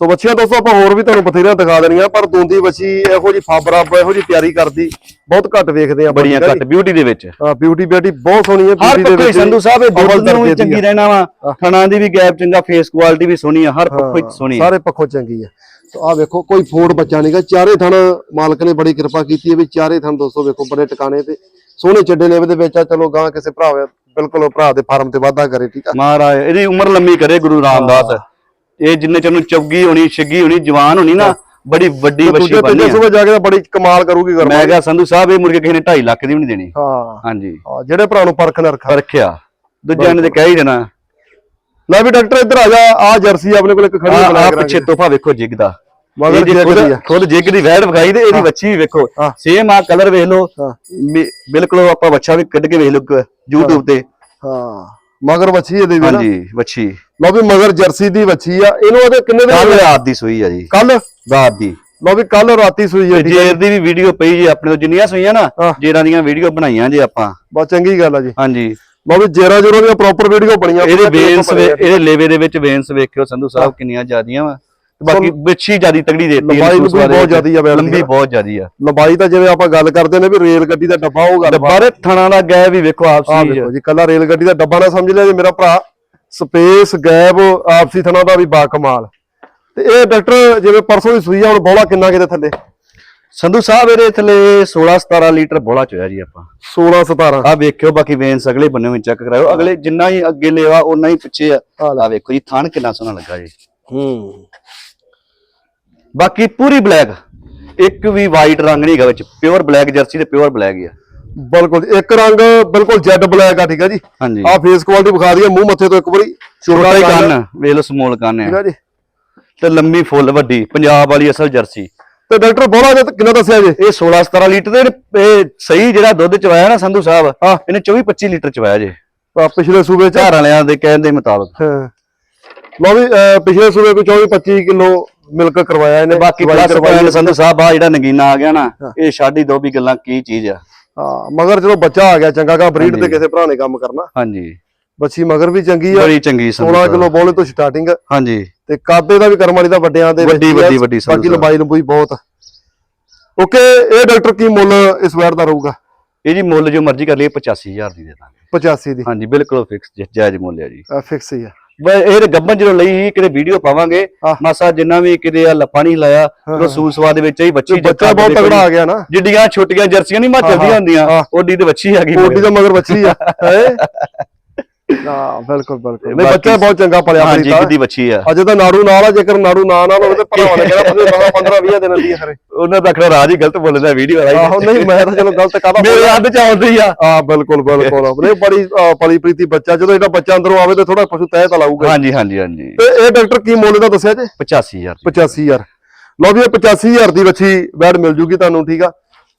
[SPEAKER 1] ਸੋ ਬੱਚਿਆਂ ਦੋਸਤੋ ਆਪਾਂ ਹੋਰ ਵੀ ਤੁਹਾਨੂੰ ਬਥੇਰੀਆਂ ਦਿਖਾ ਦੇਣੀਆਂ ਪਰ ਦੋਂਦੀ ਬੱਚੀ ਇਹੋ ਜੀ ਫਾਬਰਾ ਇਹੋ ਜੀ ਤਿਆਰੀ ਕਰਦੀ ਬਹੁਤ ਘੱਟ ਵੇਖਦੇ ਆ
[SPEAKER 2] ਬੜੀਆਂ ਘੱਟ ਬਿਊਟੀ ਦੇ ਵਿੱਚ।
[SPEAKER 1] ਹਾਂ ਬਿਊਟੀ ਬਿਊਟੀ ਬਹੁਤ ਸੋਹਣੀ ਹੈ
[SPEAKER 2] ਹਰ
[SPEAKER 1] beauty ਦੇ ਵਿੱਚ
[SPEAKER 2] ਸੰਧੂ ਸਾਹਿਬ ਇਹ ਦੁੱਧ ਨੂੰ ਵੀ ਚੰਗੀ
[SPEAKER 1] ਆ।
[SPEAKER 2] ਰਹਿਣਾ ਵਾ ਥਣਾ ਦੀ ਵੀ ਗੈਪ ਚੰਗਾ ਫੇਸ ਕੁਆਲਿਟੀ ਵੀ ਸੋਹਣੀ ਆ ਹਰ ਪੱਖੋਂ ਹੀ ਸੋਹਣੀ ਆ।
[SPEAKER 1] ਸਾਰੇ ਪੱਖੋਂ ਚੰਗੀ ਹੈ ਸੋ ਆ ਵੇਖੋ ਕੋਈ ਫੋੜ ਬੱਚਾ ਨਹੀਂਗਾ ਚਾਰੇ ਥਣ ਮਾਲਕ ਨੇ ਬੜੀ ਕਿਰਪਾ ਕੀਤੀ ਹੈ ਵੀ ਚਾਰੇ ਥਣ ਦੋਸਤੋ ਵੇਖੋ ਬੜੇ ਟਿਕਾਣੇ ਤੇ ਸੋਹਣੇ ਚੱਡੇ ਲੈਵੇ ਦੇ ਵਿੱਚ ਆ ਚਲੋ ਗਾਂ ਕਿਸੇ ਭਰਾ ਬਿਲਕੁਲ ਉਹ ਭਰਾ ਦੇ ਫਾਰਮ ਤੇ ਵਾਧਾ ਕਰੇ ਠੀਕ ਆ।
[SPEAKER 2] ਮਹਾਰਾਜ ਇਹਦੀ ਉਮਰ ਲੰਮੀ ਕਰੇ ਗੁਰੂ ਰਾਮਦਾਸ। ਇਹ ਜਿੰਨੇ ਚਿਰ ਨੂੰ ਚੌਗੀ ਹੋਣੀ ਛਿੱਗੀ ਹੋਣੀ ਜਵਾਨ ਹੋਣੀ ਨਾ ਬੜੀ ਵੱਡੀ
[SPEAKER 1] ਦੂਜੇ
[SPEAKER 2] ਵਸ਼ੀ ਬਣਨੀ
[SPEAKER 1] ਤੀਜੇ
[SPEAKER 2] ਆ।
[SPEAKER 1] ਸੂਬੇ ਜਾ ਕੇ ਤਾਂ ਬੜੀ ਕਮਾਲ ਕਰੂਗੀ ਗਰਮਾ
[SPEAKER 2] ਮੈਂ ਕਿਹਾ ਸੰਧੂ ਸਾਹਿਬ ਇਹ ਮੁਰਗੇ ਕਿਸੇ ਨੇ 2.5 ਲੱਖ ਦੀ ਵੀ ਨਹੀਂ ਦੇਣੀ।
[SPEAKER 1] ਹਾਂ।
[SPEAKER 2] ਹਾਂਜੀ।
[SPEAKER 1] ਹਾਂ, ਜਿਹੜੇ ਭਰਾ ਨੂੰ ਪਰਖ ਨਾ ਰੱਖਾ।
[SPEAKER 2] ਰੱਖਿਆ। ਦੂਜਿਆਂ ਨੇ ਤੇ ਕਹਿ ਹੀ ਦੇਣਾ।
[SPEAKER 1] ਲੈ ਵੀ ਡਾਕਟਰ ਇੱਧਰ ਆ ਜਾ ਆ ਜਰਸੀ ਆਪਣੇ ਕੋਲ ਇੱਕ ਖੜੀ ਬਣਾ ਕੇ
[SPEAKER 2] ਪਿੱਛੇ ਤੋਹਫਾ ਵੇਖੋ ਜਿਗ ਦਾ।
[SPEAKER 1] ਮਗਰ ਜਿੱਗ ਦੀ ਆ।
[SPEAKER 2] ਖੁਦ ਖੁਦ ਜਿਗ ਦੀ ਵੈੜ ਵਿਖਾਈ ਤੇ ਇਹਦੀ ਵੱਛੀ ਵੀ ਵੇਖੋ। ਸੇਮ ਆ ਕਲਰ ਵੇਖ ਲਓ। ਬਿਲਕੁਲ ਆਪਾਂ ਵੱਛਾ ਵੀ ਕੱਢ ਕੇ ਵੇਖ ਲਓ YouTube ਤੇ
[SPEAKER 1] ਹਾਂ। ਮਗਰ ਵੱਛੀ ਇਹਦੇ ਵੀ
[SPEAKER 2] ਹਾਂਜੀ ਵੱਛੀ।
[SPEAKER 1] ਲਓ ਵੀ ਮਗਰ ਜਰਸੀ ਦੀ ਵੱਛੀ ਆ। ਇਹਨੂੰ ਉਹਦੇ ਕਿੰਨੇ
[SPEAKER 2] ਕੱਲ
[SPEAKER 1] ਦਿਨ
[SPEAKER 2] ਰਾਤ ਦੀ ਸੂਈ ਆ ਜੀ।
[SPEAKER 1] ਕੱਲ
[SPEAKER 2] ਰਾਤ ਦੀ।
[SPEAKER 1] ਲਓ ਵੀ ਕੱਲ ਰਾਤੀ ਸੂਈ ਹੈ
[SPEAKER 2] ਤੇ ਜੇਰ ਦੀ ਵੀ ਵੀਡੀਓ ਪਈ ਜੀ ਆਪਣੇ ਤੋਂ ਜਿੰਨੀਆਂ ਸੂਈਆਂ ਨਾ। ਜੇਰਾਂ ਦੀਆਂ ਵੀਡੀਓ ਬਣਾਈਆਂ ਜੇ ਆਪਾਂ।
[SPEAKER 1] ਬਹੁਤ ਚੰਗੀ ਗੱਲ ਆ ਜੀ।
[SPEAKER 2] ਹਾਂਜੀ।
[SPEAKER 1] ਲਓ ਵੀ ਜੇਰਾ ਜੇਰਾ ਦੀਆਂ ਪ੍ਰੋਪਰ ਵੀਡੀਓ ਬਣੀਆਂ।
[SPEAKER 2] ਇਹਦੇ ਵੇਨਸ। ਇਹਦੇ ਲੇਵੇ ਦੇ ਵਿੱਚ ਵੇਨਸ ਵੇਖਿਓ ਸੰਧੂ ਸਾਹਿਬ ਕਿੰਨੀਆਂ ਜ਼ਿਆਦੀਆਂ ਵਾ। ਬਾਕੀ ਵਿੱਚੀ ਜਿਆਦੀ ਤਗੜੀ ਦੇਤੀ
[SPEAKER 1] ਲੰਬਾਈ ਬਹੁਤ ਜ਼ਿਆਦੀ ਆ।
[SPEAKER 2] ਲੰਬੀ ਬਹੁਤ ਜ਼ਿਆਦੀ ਆ।
[SPEAKER 1] ਲੰਬਾਈ ਤਾਂ ਜਿਵੇਂ ਆਪਾਂ ਗੱਲ ਕਰਦੇ ਨੇ ਵੀ ਰੇਲ ਗੱਡੀ ਦਾ ਡੱਬਾ ਉਹ ਗੱਲ
[SPEAKER 2] ਬਾਰੇ ਥਣਾ ਦਾ ਗੈ ਵੀ ਵੇਖੋ
[SPEAKER 1] ਆ
[SPEAKER 2] ਆਪਸੀ
[SPEAKER 1] ਵੇਖੋ ਜੀ ਕੱਲਾ ਰੇਲ ਗੱਡੀ ਦਾ ਡੱਬਾ ਨਾ ਸਮਝ ਲਿਆ ਜੀ ਮੇਰਾ ਭਰਾ ਸਪੇਸ ਗੈਪ ਆਪਸੀ ਥਣਾ ਦਾ ਵੀ ਬਾ ਕਮਾਲ ਤੇ ਇਹ ਡਾਕਟਰ ਜਿਵੇਂ ਪਰਸੋਂ ਦੀ ਸੂਈ ਆ ਹੁਣ ਬੋਲਾ ਕਿੰਨਾ ਕਿਤੇ ਥੱਲੇ?
[SPEAKER 2] ਸੰਧੂ ਸਾਹਿਬ ਇਹਦੇ ਥੱਲੇ 16 17 ਲੀਟਰ ਬੋਲਾ ਚੋਇਆ ਜੀ ਆਪਾਂ।
[SPEAKER 1] 16 17
[SPEAKER 2] ਆ ਵੇਖਿਓ ਬਾਕੀ ਵੇਨਸ ਅਗਲੇ ਬੰਨੇ ਵਿੱਚ ਚੈੱਕ ਕਰਾਇਓ। ਅਗਲੇ ਜਿੰਨਾ ਹੀ ਅੱਗੇ ਲੇਵਾ ਉਨਾ ਹੀ ਪਿੱਛੇ ਆ।
[SPEAKER 1] ਆ
[SPEAKER 2] ਵੇਖੋ ਜੀ ਥਣ ਕਿੰਨਾ ਸੋਹਣਾ ਲੱਗਾ ਜੀ।
[SPEAKER 1] ਹੂੰ।
[SPEAKER 2] ਬਾਕੀ ਪੂਰੀ ਬਲੈਕ ਇੱਕ ਵੀ ਵਾਈਟ ਰੰਗ ਨਹੀਂ ਹੈਗਾ ਵਿੱਚ। ਪਿਓਰ ਬਲੈਕ ਜਰਸੀ ਤੇ ਪਿਓਰ ਬਲੈਕ ਹੀ ਆ।
[SPEAKER 1] ਬਿਲਕੁਲ ਇੱਕ ਰੰਗ ਬਿਲਕੁਲ ਜੈਡ ਬਲੈਕ ਆ ਠੀਕ ਆ ਜੀ?
[SPEAKER 2] ਹਾਂਜੀ।
[SPEAKER 1] ਆ ਫੇਸ ਕੁਆਲਿਟੀ ਵਿਖਾ ਦਈਏ ਮੂੰਹ ਮੱਥੇ ਤੋਂ ਇੱਕ ਵਾਰੀ
[SPEAKER 2] ਛੋਟਾ ਹੀ
[SPEAKER 1] ਕੰਨ,
[SPEAKER 2] ਵੇਖ ਲਓ ਸਮੋਲ ਕੰਨ
[SPEAKER 1] ਠੀਕ
[SPEAKER 2] ਆ
[SPEAKER 1] ਆ ਜੀ।
[SPEAKER 2] ਤੇ ਲੰਮੀ ਫੁੱਲ ਵੱਡੀ ਪੰਜਾਬ ਵਾਲੀ ਅਸਲ ਜਰਸੀ।
[SPEAKER 1] ਤੇ ਡਾਕਟਰ ਬੋਲਾ ਨੇ ਕਿੰਨਾ ਦੱਸਿਆ ਜੀ?
[SPEAKER 2] ਇਹ 16 17 ਲੀਟਰ ਦੇ। ਇਹ ਸਹੀ ਜਿਹੜਾ ਦੁੱਧ ਚਵਾਇਆ ਨਾ ਸੰਧੂ ਸਾਹਿਬ। ਇਹਨੇ 24 25 ਲੀਟਰ ਚਵਾਇਆ ਜੇ।
[SPEAKER 1] ਆ ਪਿਛਲੇ ਸੂਬੇ ਚ।
[SPEAKER 2] ਘਰ ਵਾਲਿਆਂ ਦੇ ਕਹਿਣ ਦੇ ਮੁਤਾਬਕ।
[SPEAKER 1] ਹਾਂ। ਲਓ ਵੀ ਪਿਛਲੇ ਸੂਬੇ ਕੋ 24 25 ਕਿਲੋ ਮਿਲਕ ਕਰਵਾਇਆ ਇਹਨੇ
[SPEAKER 2] ਬਾਕੀ ਪਲੱਸ ਪੁਆਇੰਟ ਸੰਧੂ ਸਾਹਿਬ ਆ ਜਿਹੜਾ ਨਗੀਨਾ ਆ ਗਿਆ ਨਾ। ਇਹ ਛਾਡੀ ਦੋ ਵੀ ਗੱਲਾਂ ਕੀ ਚੀਜ਼ ਆ।
[SPEAKER 1] ਹਾਂ ਮਗਰ ਜਦੋਂ ਬੱਚਾ ਆ ਗਿਆ ਚੰਗਾ ਕਾ ਬਰੀਡ ਤੇ। ਕਿਸੇ ਭਰਾ ਨੇ ਕੰਮ ਕਰਨਾ।
[SPEAKER 2] ਹਾਂਜੀ।
[SPEAKER 1] ਬੱਚੀ ਮਗਰ ਵੀ ਚੰਗੀ ਆ
[SPEAKER 2] ਬੜੀ ਚੰਗੀ ਸੰਧੂ
[SPEAKER 1] 16
[SPEAKER 2] ਸਾਹਿਬ।
[SPEAKER 1] ਕਿਲੋ ਬੋਲੇ ਤੋਂ ਸਟਾਰਟਿੰਗ
[SPEAKER 2] ਹਾਂਜੀ।
[SPEAKER 1] ਤੇ ਕਾਦੇ ਦਾ ਵੀ ਕਰਮ ਵਾਲੀ ਦਾ ਵੱਡਿਆਂ ਦੇ
[SPEAKER 2] ਵੱਡੀ- ਵੱਡੀ- ਵੱਡੀ
[SPEAKER 1] ਬਾਕੀ। ਲੰਬਾਈ ਲੰਬੂਈ ਬਹੁਤ। ਓਕੇ ਇਹ ਡਾਕਟਰ ਕੀ ਮੁੱਲ ਇਸ ਵਾਰ ਦਾ ਰਹੂਗਾ?
[SPEAKER 2] ਇਹ ਜੀ ਮੁੱਲ ਜੋ ਮਰਜ਼ੀ ਕਰ ਲਈਏ 85000 ਦੀ ਦੇ ਦਾਂਗੇ।
[SPEAKER 1] 85 ਦੀ।
[SPEAKER 2] ਹਾਂਜੀ ਬਿਲਕੁਲ ਫਿਕਸ ਜਾਇਜ਼ ਮੁੱਲ ਹੈ ਜੀ।
[SPEAKER 1] ਫਿਕਸ ਹੀ ਆ।
[SPEAKER 2] ਇਹ ਤੇ ਗੱਬਨ ਜਦੋਂ ਲਈ ਕਿਤੇ ਵੀਡੀਓ ਪਾਵਾਂਗੇ। ਮਾਸਾ ਜਿੰਨਾ ਵੀ ਕਿਤੇ ਆ ਲੱਪਾ ਨਹੀਂ ਹਿਲਾਇਆ ਜਦੋਂ ਸੂਲ ਸਵਾ ਦੇ ਵਿੱਚ ਹੀ ਬੱਚੀ
[SPEAKER 1] ਬੱਚਾ ਬਹੁਤ ਤਗੜਾ ਆ ਗਿਆ ਨਾ।
[SPEAKER 2] ਜਿੱਡੀਆਂ ਛੋਟੀਆਂ ਜਰਸੀਆਂ ਨਹੀਂ ਦੀਆਂ ਹੁੰਦੀਆਂ। ਓਡੀ ਤੇ ਬੱਚੀ ਆ ਗਈ
[SPEAKER 1] ਕੋਟੀ ਦਾ ਮਗਰ ਬੱਚੀ ਆ। ਹੈ? ਹਾਂ ਬਿਲਕੁਲ ਬਿਲਕੁਲ। ਨਹੀਂ ਬੱਚਾ ਬਹੁਤ ਚੰਗਾ ਪਲਿਆ
[SPEAKER 2] ਹਾਂਜੀ
[SPEAKER 1] ਪ੍ਰੀਤਾ
[SPEAKER 2] ਦੀ ਬੱਚੀ ਆ।
[SPEAKER 1] ਅਜੇ ਤਾਂ ਨਾੜੂ ਨਾਲ ਆ ਜੇਕਰ ਨਾੜੂ ਨਾ ਨਾਲ ਹੋਵੇ ਤੇ ਭਰਾਵਾਂ ਨੇ ਕਹਿਣਾ ਤੁਸੀਂ 15 20 ਦਿਨਾਂ ਦੀ ਆ ਖਰੇ
[SPEAKER 2] ਉਹਨਾਂ ਦਾ ਅਖੜਾ ਰਾਜ ਹੀ ਗਲਤ ਬੋਲਦਾ ਵੀਡੀਓ ਵਾਲਾ
[SPEAKER 1] ਆਹੋ ਨਹੀਂ ਮੈਂ ਤਾਂ ਚਲੋ ਗਲਤ ਕਾਹਦਾ
[SPEAKER 2] ਮੇਰੇ ਹੱਥ ਚ ਆਉਂਦੀ ਆ।
[SPEAKER 1] ਹਾਂ ਬਿਲਕੁਲ ਬਿਲਕੁਲ। ਨਹੀਂ ਬੜੀ ਅਹ, ਪਲੀ ਪ੍ਰੀਤੀ ਬੱਚਾ ਜਦੋਂ ਇਹਦਾ ਬੱਚਾ ਅੰਦਰੋਂ ਆਵੇ ਤੇ ਥੋੜਾ ਪਸ਼ੂ ਤਹਿ ਤਾਂ ਲਾਊਗਾ।
[SPEAKER 2] ਹਾਂਜੀ ਹਾਂਜੀ ਹਾਂਜੀ।
[SPEAKER 1] ਤੇ ਇਹ ਡਾਕਟਰ ਕੀ ਮੁੱਲ ਦਾ ਦੱਸਿਆ ਜੀ?
[SPEAKER 2] 85000
[SPEAKER 1] 85000 ਲਓ ਵੀ ਇਹ 85000 ਦੀ ਵੱਛੀ ਬੈਡ ਮਿਲ ਜੂਗੀ ਤੁਹਾਨੂੰ ਠੀਕ ਆ?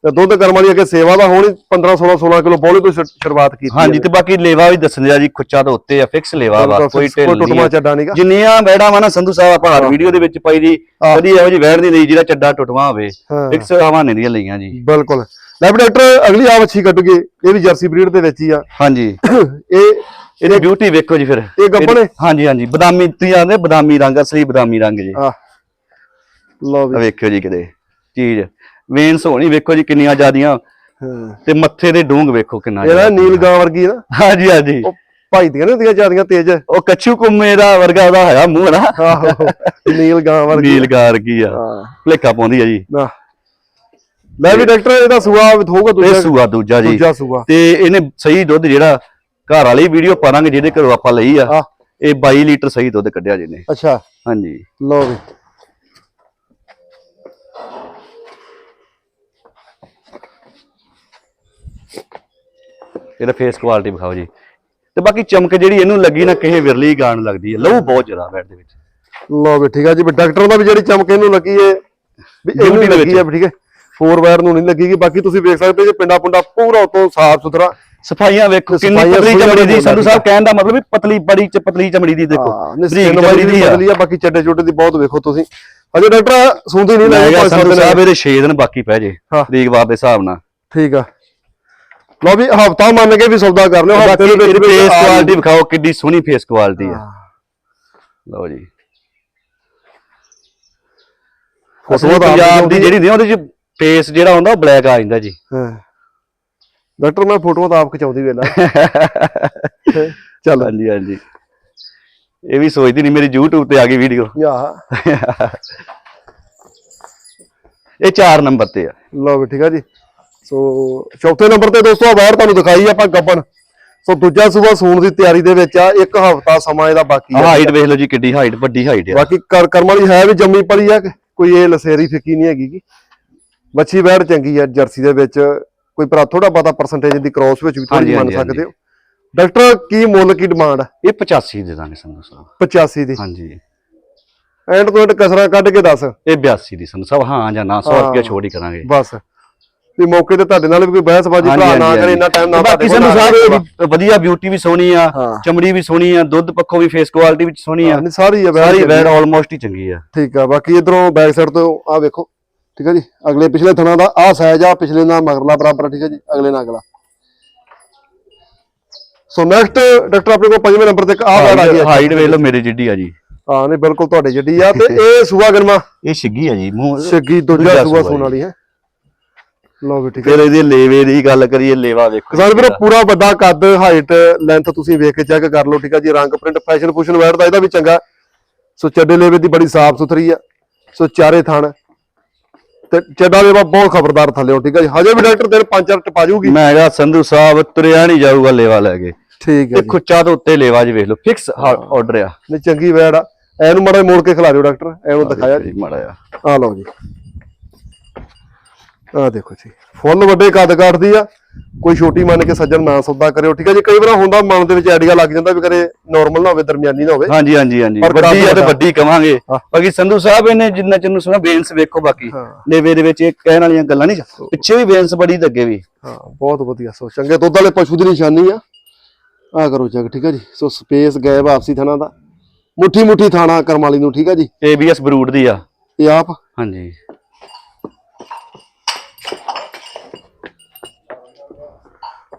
[SPEAKER 1] ਤੇ ਦੁੱਧ ਕਰਮ ਵਾਲੀ ਅੱਗੇ ਸੇਵਾ ਦਾ ਹੋਣੀ 15 16 16 ਕਿਲੋ ਬੋਲੇ ਤੋਂ ਸ਼ੁਰੂਆਤ ਕੀਤੀ
[SPEAKER 2] ਹਾਂਜੀ ਤੇ ਬਾਕੀ ਲੇਵਾ ਵੀ ਦੱਸਣ ਦਿਆ ਜੀ ਖੁੱਚਾ ਤੋਂ ਉੱਤੇ ਆ ਫਿਕਸ ਲੇਵਾ ਵਾ ਕੋਈ ਨਹੀਂ
[SPEAKER 1] ਚੱਡਾ ਨਹੀਂਗਾ
[SPEAKER 2] ਜਿੰਨੀਆਂ ਵੈੜਾਂ ਵਾ ਨਾ ਸੰਧੂ ਸਾਹਿਬ ਆਪਾਂ ਹਰ ਵੀਡੀਓ ਦੇ ਵਿੱਚ ਪਾਈ ਦੀ। ਕਦੀ ਇਹੋ ਜੀ ਵੈੜ ਨਹੀਂ ਲਈ ਜਿਹਦਾ ਚੱਡਾ ਟੁੱਟਵਾ ਹੋਵੇ। ਫਿਕਸ ਹਵਾਨੇ ਦੀਆਂ ਲਈਆਂ ਜੀ।
[SPEAKER 1] ਬਿਲਕੁਲ। ਲੈ ਡਾਕਟਰ ਅਗਲੀ ਆ ਵੱਛੀ ਕੱਢੂਗੇ ਇਹ ਵੀ ਜਰਸੀ ਬਰੀਡ ਦੇ ਵਿੱਚ ਹੀ ਆ।
[SPEAKER 2] ਹਾਂਜੀ।
[SPEAKER 1] ਇਹ
[SPEAKER 2] ਇਹਦੀ ਬਿਊਟੀ ਵੇਖੋ ਜੀ ਫਿਰ।
[SPEAKER 1] ਇਹ ਗੱਭਣ ਹੈ?
[SPEAKER 2] ਹਾਂਜੀ ਹਾਂਜੀ। ਬਦਾਮੀ ਤੁਸੀਂ ਆਂਦੇ ਬਦਾਮੀ ਰੰਗ ਅਸਲੀ ਬਦਾਮੀ ਰੰਗ ਜੀ।
[SPEAKER 1] ਲਓ ਵੀ।
[SPEAKER 2] ਵੇਖਿਓ ਜੀ ਕਿਤੇ ਚੀਜ਼। ਵੇਨ ਸੋਹਣੀ ਵੇਖੋ ਜੀ ਕਿੰਨੀਆਂ ਜ਼ਿਆਦੀਆਂ। ਤੇ ਮੱਥੇ ਦੇ ਡੂੰਗ ਵੇਖੋ ਕਿੰਨਾ
[SPEAKER 1] ਇਹਦਾ
[SPEAKER 2] ਜ਼ਿਆਦਾ।
[SPEAKER 1] ਨੀਲ ਗਾਂ ਵਰਗੀ ਨਾ।
[SPEAKER 2] ਹਾਂਜੀ ਹਾਂਜੀ।
[SPEAKER 1] ਭਾਈ ਦੀਆਂ ਨੇ ਹੁੰਦੀਆਂ ਜਿਆਦੀਆਂ ਤੇਜ਼।
[SPEAKER 2] ਉਹ ਕੱਛੂ ਕੁੰਮੇ ਦਾ ਵਰਗਾ ਉਹਦਾ ਹੈਗਾ ਮੂੰਹ ਨਾ
[SPEAKER 1] ਆਹੋ। ਨੀਲ ਗਾਂ ਵਰਗੀ।
[SPEAKER 2] ਨੀਲ ਗਾਰ ਕੀ ਆ। ਭਲੇਖਾ ਪਾਉਂਦੀ ਆ ਜੀ।
[SPEAKER 1] ਲੈ ਵੀ ਡਾਕਟਰ ਇਹਦਾ ਸੂਆ ਹੋਊਗਾ
[SPEAKER 2] ਇਹ
[SPEAKER 1] ਦੂਜਾ
[SPEAKER 2] ਸੂਆ ਦੂਜਾ ਜੀ।
[SPEAKER 1] ਦੂਜਾ ਸੂਆ।
[SPEAKER 2] ਤੇ ਇਹਨੇ ਸਹੀ ਦੁੱਧ ਜਿਹੜਾ ਘਰ ਵਾਲੀ ਵੀਡੀਓ ਪਾਵਾਂਗੇ ਜਿਹਦੇ ਘਰੋਂ ਆਪਾਂ ਲਈ ਆ। ਇਹ 22 ਲੀਟਰ ਸਹੀ ਦੁੱਧ ਕੱਢਿਆ ਜਿਹਨੇ।
[SPEAKER 1] ਅੱਛਾ।
[SPEAKER 2] ਹਾਂਜੀ।
[SPEAKER 1] ਲਓ ਵੀ।
[SPEAKER 2] ਇਹਦਾ ਫੇਸ ਕੁਆਲਿਟੀ ਵਿਖਾਓ ਜੀ। ਤੇ ਬਾਕੀ ਚਮਕ ਜਿਹੜੀ ਇਹਨੂੰ ਲੱਗੀ ਨਾ ਕਿਸੇ ਵਿਰਲੀ ਗਾਣ ਲੱਗਦੀ। ਹੈ ਲਹੂ ਬਹੁਤ ਜ਼ਿਆਦਾ ਬੈਡ ਦੇ ਵਿੱਚ।
[SPEAKER 1] ਲਓ ਵੀ ਠੀਕ ਆ ਜੀ ਵੀ ਡਾਕਟਰ ਦਾ ਵੀ ਜਿਹੜੀ ਚਮਕ ਇਹਨੂੰ ਲੱਗੀ ਏ ਵੀ ਇਹਨੂੰ ਲੱਗੀ ਆ ਠੀਕ ਹੈ ਫੋਰ ਵਾਇਰ ਨੂੰ ਨਹੀਂ ਲੱਗੀਗੀ ਬਾਕੀ ਤੁਸੀਂ ਵੇਖ ਸਕਦੇ ਜੇ ਪਿੰਡਾ ਪੁੰਡਾ ਪੂਰਾ ਉਤੋਂ ਸਾਫ਼ ਸੁਥਰਾ।
[SPEAKER 2] ਸਫਾਈਆਂ ਵੇਖੋ ਕਿੰਨੀ ਪਤਲੀ ਚਮੜੀ ਦੀ ਸੰਧੂ ਸਾਹਿਬ ਕਹਿਣ ਦਾ ਮਤਲਬ ਵੀ ਪਤਲੀ ਬੜੀ ਚ ਪਤਲੀ ਚਮੜੀ ਦੀ ਦੇਖੋ।
[SPEAKER 1] ਸਕਿਨ
[SPEAKER 2] ਚਮੜੀ ਦੀ
[SPEAKER 1] ਦੀ
[SPEAKER 2] ਆ।
[SPEAKER 1] ਬਾਕੀ ਚੱਡੇ ਚੋਟੇ ਦੀ ਬਹੁਤ ਵੇਖੋ ਤੁਸੀਂ। ਅਜੇ ਡਾਕਟਰ ਸੁਣਦੀ ਨਹੀਂ ਲੱਗੀ
[SPEAKER 2] ਸੰਧੂ ਸਾਹਿਬ ਇਹਦੇ 6 ਦਿਨ ਬਾਕੀ ਪੈ ਜੇ। ਤਰੀਕਵਾਰ ਦੇ ਹਿਸਾਬ ਨਾਲ।
[SPEAKER 1] ਠੀਕ ਆ। ਲਓ ਵੀ ਹਫਤਾ ਮੰਨ ਕੇ ਵੀ ਸੌਦਾ ਕਰ ਲਿਓ ਹਫ਼ਤੇ ਦੇ ਵਿੱਚ
[SPEAKER 2] ਫੇਸ ਕੁਆਲਿਟੀ ਵਿਖਾਓ ਕਿੱਡੀ ਸੋਹਣੀ ਫੇਸ ਕੁਆਲਿਟੀ ਆ। ਲਓ ਜੀ।
[SPEAKER 1] ਫੋਟੋ
[SPEAKER 2] ਫੋਟੋ ਪੰਜਾਬ ਦੀ ਜਿਹੜੀ ਆ, ਉਹਦੇ ਚ ਫੇਸ ਜਿਹੜਾ ਹੁੰਦਾ ਬਲੈਕ ਆ ਜਾਂਦਾ ਜੀ।
[SPEAKER 1] ਹਾਂ। ਡਾਕਟਰ ਮੈਂ ਫੋਟੋਆਂ ਤਾਂ ਆਪ ਖਿਚਾਉਂਦੀ ਵੇਲਾ ਚੱਲ।
[SPEAKER 2] ਹਾਂਜੀ ਹਾਂਜੀ। ਇਹ ਵੀ ਸੋਚਦੀ ਨਹੀਂ ਮੇਰੀ YouTube ਤੇ ਆ ਗਈ ਵੀਡੀਓ
[SPEAKER 1] ਯਾ।
[SPEAKER 2] ਇਹ 4 ਨੰਬਰ ਤੇ ਆ।
[SPEAKER 1] ਲਓ ਵੀ ਠੀਕ ਆ ਜੀ। ਸੋ ਚੌਥੇ ਨੰਬਰ ਤੇ ਦੋਸਤੋ ਆ ਬਾਹਰ ਤੁਹਾਨੂੰ ਦਿਖਾਈ ਆਪਾਂ ਗੱਬਨ ਸੋ ਦੂਜਾ ਸੂਬਾ ਸੂਣ ਦੀ ਤਿਆਰੀ ਦੇ ਵਿੱਚ ਆ ਇੱਕ ਹਫਤਾ ਸਮਾਂ ਇਹਦਾ ਬਾਕੀ ਆ।
[SPEAKER 2] ਹਾਈਟ ਵੇਖ ਲਓ ਜੀ ਕਿੱਡੀ ਹਾਈਟ ਵੱਡੀ ਹਾਈਟ ਆ।
[SPEAKER 1] ਬਾਕੀ ਕਰ ਕਰਮ ਵਾਲੀ ਹੈ ਵੀ ਜੰਮੀ ਪਲੀ ਆ ਕਿ ਕੋਈ ਇਹ ਲਸੇਰੀ ਫਿੱਕੀ ਨਹੀਂ ਹੈਗੀ ਗੀ। ਬੱਚੀ ਬੈੜ ਚੰਗੀ ਆ ਜਰਸੀ ਦੇ ਵਿੱਚ ਕੋਈ ਭਰਾ ਥੋੜਾ ਬਹੁਤਾ ਪਰਸੈਂਟੇਜ ਦੀ ਕ੍ਰੋਸ ਵਿੱਚ ਵੀ ਥੋੜੀ ਮੰਨ ਸਕਦੇ ਹੋ। ਡਾਕਟਰ ਕੀ ਮੁੱਲ ਕੀ ਡਿਮਾਂਡ ਆ
[SPEAKER 2] ਇਹ 85 ਦੇ ਦਾਂਗੇ ਸੰਧੂ ਸਾਹਿਬ
[SPEAKER 1] 85 ਦੀ।
[SPEAKER 2] ਹਾਂਜੀ।
[SPEAKER 1] ਐਂਡ ਤੋਂ ਐਂਡ ਕਸਰਾਂ ਕੱਢ ਕੇ ਦੱਸ।
[SPEAKER 2] ਇਹ 82 ਦੀ ਸੰਧੂ ਸਾਹਿਬ ਹਾਂ ਜਾਂ ਨਾ 100
[SPEAKER 1] ਹਾਂ।
[SPEAKER 2] ਰੁਪਏ ਛੋੜ ਹੀ ਕਰਾਂਗੇ।
[SPEAKER 1] ਬਸ। ਵੀ ਮੌਕੇ ਤੇ ਤੁਹਾਡੇ ਨਾਲ ਵੀ ਕੋਈ ਬਹਿਸਬਾਜ਼ੀ ਭਰਾ ਨਾ ਕਰੇ ਇੰਨਾ ਟਾਈਮ ਨਾ
[SPEAKER 2] ਬਾਕੀ
[SPEAKER 1] ਕੋਲ
[SPEAKER 2] ਸੰਧੂ
[SPEAKER 1] ਨਾ
[SPEAKER 2] ਸਾਹਿਬ ਵਧੀਆ ਬਿਊਟੀ ਵੀ ਸੋਹਣੀ ਆ। ਚਮੜੀ ਵੀ ਸੋਹਣੀ ਆ ਦੁੱਧ ਪੱਖੋਂ ਵੀ ਫੇਸ ਕੁਆਲਿਟੀ ਵੀ ਸੋਹਣੀ ਆ।
[SPEAKER 1] ਸਾਰੀ ਆ
[SPEAKER 2] ਸਾਰੀ
[SPEAKER 1] ਆ।
[SPEAKER 2] ਆਲਮੋਸਟ ਹੀ ਚੰਗੀ ਆ।
[SPEAKER 1] ਠੀਕ ਆ ਬਾਕੀ ਇਧਰੋਂ ਬੈਕ ਸਾਈਡ ਤੋਂ ਆ ਵੇਖੋ ਠੀਕ ਆ ਜੀ ਅਗਲੇ ਪਿਛਲੇ ਥਣਾ ਦਾ ਆ ਸਾਈਜ਼ ਆ ਪਿਛਲੇ ਨਾਲ ਮਗਰਲਾ ਬਰਾਬਰ ਠੀਕ ਆ ਜੀ ਅਗਲੇ ਨਾਲ ਅਗਲਾ। ਸੋ ਨੈਕਸਟ ਡਾਕਟਰ ਆਪਣੇ ਕੋਲ ਪੰਜਵੇਂ ਨੰਬਰ ਤੇ ਆ ਬੈੜ ਆ ਗਈ
[SPEAKER 2] ਹਾਈਟ ਵੇਖ ਲਓ ਮੇਰੇ ਜਿੱਡੀ ਆ ਜੀ।
[SPEAKER 1] ਹਾਂ ਨਹੀਂ ਬਿਲਕੁਲ ਤੁਹਾਡੇ ਜੱਡੀ ਆ ਤੇ ਇਹ ਸੂਆ ਗਰਮਾ।
[SPEAKER 2] ਇਹ ਛਿੱਗੀ ਆ ਜੀ ਮੂੰਹ
[SPEAKER 1] ਛੱਗੀ ਦੂਜਾ ਸੂਆ
[SPEAKER 2] ਜੀ।
[SPEAKER 1] ਵਾਲੀ ਹੈ। ਲਓ ਵੀ ਠੀਕ ਹੈ।
[SPEAKER 2] ਫਿਰ ਇਹਦੇ ਲੇਵੇ ਦੀ ਗੱਲ ਕਰੀਏ ਲੇਵਾ ਵੇਖੋ
[SPEAKER 1] ਕਿਸਾਨ ਵੀਰੋ ਪੂਰਾ ਵੱਡਾ ਕੱਦ ਹਾਈਟ ਲੈਂਥ ਤੁਸੀਂ ਵੇਖ ਕੇ ਚੈੱਕ ਕਰ ਲਓ ਠੀਕ ਆ ਜੀ। ਰੰਗ ਪ੍ਰਿੰਟ ਫੈਸ਼ਨ ਫੂਸ਼ਨ ਵੈਰ ਦਾ ਇਹਦਾ ਵੀ ਚੰਗਾ। ਸੋ ਚੱਡੇ ਲੇਵੇ ਦੀ ਬੜੀ ਸਾਫ਼ ਸੁਥਰੀ ਆ। ਸੋ ਚਾਰੇ ਥਣ। ਤੇ ਚੱਡਾ ਲੇਵਾ ਬਹੁਤ ਖਬਰਦਾਰ ਥੱਲੇ ਠੀਕ ਆ ਜੀ। ਹਜੇ ਵੀ ਡਾਕਟਰ ਦਿਨ ਪੰਜ ਚਾਰ ਟਪਾ ਜੂਗੀ।
[SPEAKER 2] ਮੈਂ ਕਿਹਾ ਸੰਧੂ ਸਾਹਿਬ ਤੁਰਿਆ ਨਹੀਂ ਜਾਊਗਾ ਲੇਵਾ ਲੈ ਕੇ।
[SPEAKER 1] ਠੀਕ ਹੈ ਜੀ।
[SPEAKER 2] ਖੁੱਚਾ ਤੋਂ ਉੱਤੇ ਲੇਵਾ ਜੀ ਵੇਖ ਲਓ ਫਿਕਸ ਆਰਡਰ ਆ।
[SPEAKER 1] ਨਹੀਂ ਚੰਗੀ ਵੈੜ ਆ। ਐਨੂੰ ਮੜਾ ਮੋੜ ਕੇ ਖਿਲਾ ਦਿਓ ਡਾਕਟਰ। ਐਨੂੰ ਦਿਖਾਇਆ ਜੀ
[SPEAKER 2] ਮਾੜਾ ਆ
[SPEAKER 1] ਆ ਲਓ ਜੀ। ਆ ਦੇਖੋ ਜੀ ਫੁੱਲ ਵੱਡੇ ਕੱਦ ਕਾਟਦੀ ਆ ਕੋਈ ਛੋਟੀ ਮੰਨ ਕੇ ਸੱਜਣ ਨਾ ਸੌਦਾ ਕਰਿਓ ਠੀਕ ਹੈ ਜੀ? ਕਈ ਵਾਰ ਹੁੰਦਾ ਮਨ ਦੇ ਵਿੱਚ ਆਈਡੀਆ ਲੱਗ ਜਾਂਦਾ ਵੀ ਕਰੇ ਨਾਰਮਲ ਨਾ ਹੋਵੇ ਦਰਮਿਆਨੀ ਨਾ ਹੋਵੇ।
[SPEAKER 2] ਹਾਂਜੀ ਹਾਂਜੀ ਹਾਂਜੀ। ਵੱਡੀ ਆ ਤੇ
[SPEAKER 1] ਵੱਡਾ।
[SPEAKER 2] ਕਵਾਂਗੇ। ਬਾਕੀ ਸੰਧੂ ਸਾਹਿਬ ਇਹਨੇ ਜਿੰਨਾ ਚਿਰ ਨੂੰ ਸੁਣਾ ਬੇਨਸ ਵੇਖੋ ਬਾਕੀ। ਲੇਵੇ ਦੇ ਵਿੱਚ ਇਹ ਕਹਿਣ ਵਾਲੀਆਂ ਗੱਲਾਂ ਨਹੀਂ ਪਿੱਛੇ ਵੀ ਬੇਨਸ ਬੜੀ ਤੇ ਅੱਗੇ ਵੀ।
[SPEAKER 1] ਹਾਂ ਬਹੁਤ ਵਧੀਆ। ਸੋ ਚੰਗੇ ਦੁੱਧ ਵਾਲੇ ਪਸ਼ੂ ਦੀ ਨਿਸ਼ਾਨੀ ਆ। ਆ ਕਰੋ ਚੈੱਕ ਠੀਕ ਹੈ ਜੀ? ਸੋ ਸਪੇਸ ਗਾਇਬ ਆਪਸੀ ਥਾਣਾ ਦਾ। ਮੁੱਠੀ ਮੁੱਠੀ ਥਾਣਾ ਕਰਮ ਵਾਲੀ ਨੂੰ ਠੀਕ ਹੈ ਜੀ?
[SPEAKER 2] ਏਬੀਐਸ ਬਰੂਡ ਦੀ ਆ।
[SPEAKER 1] ਇਹ ਆਪ?
[SPEAKER 2] ਹਾਂਜੀ।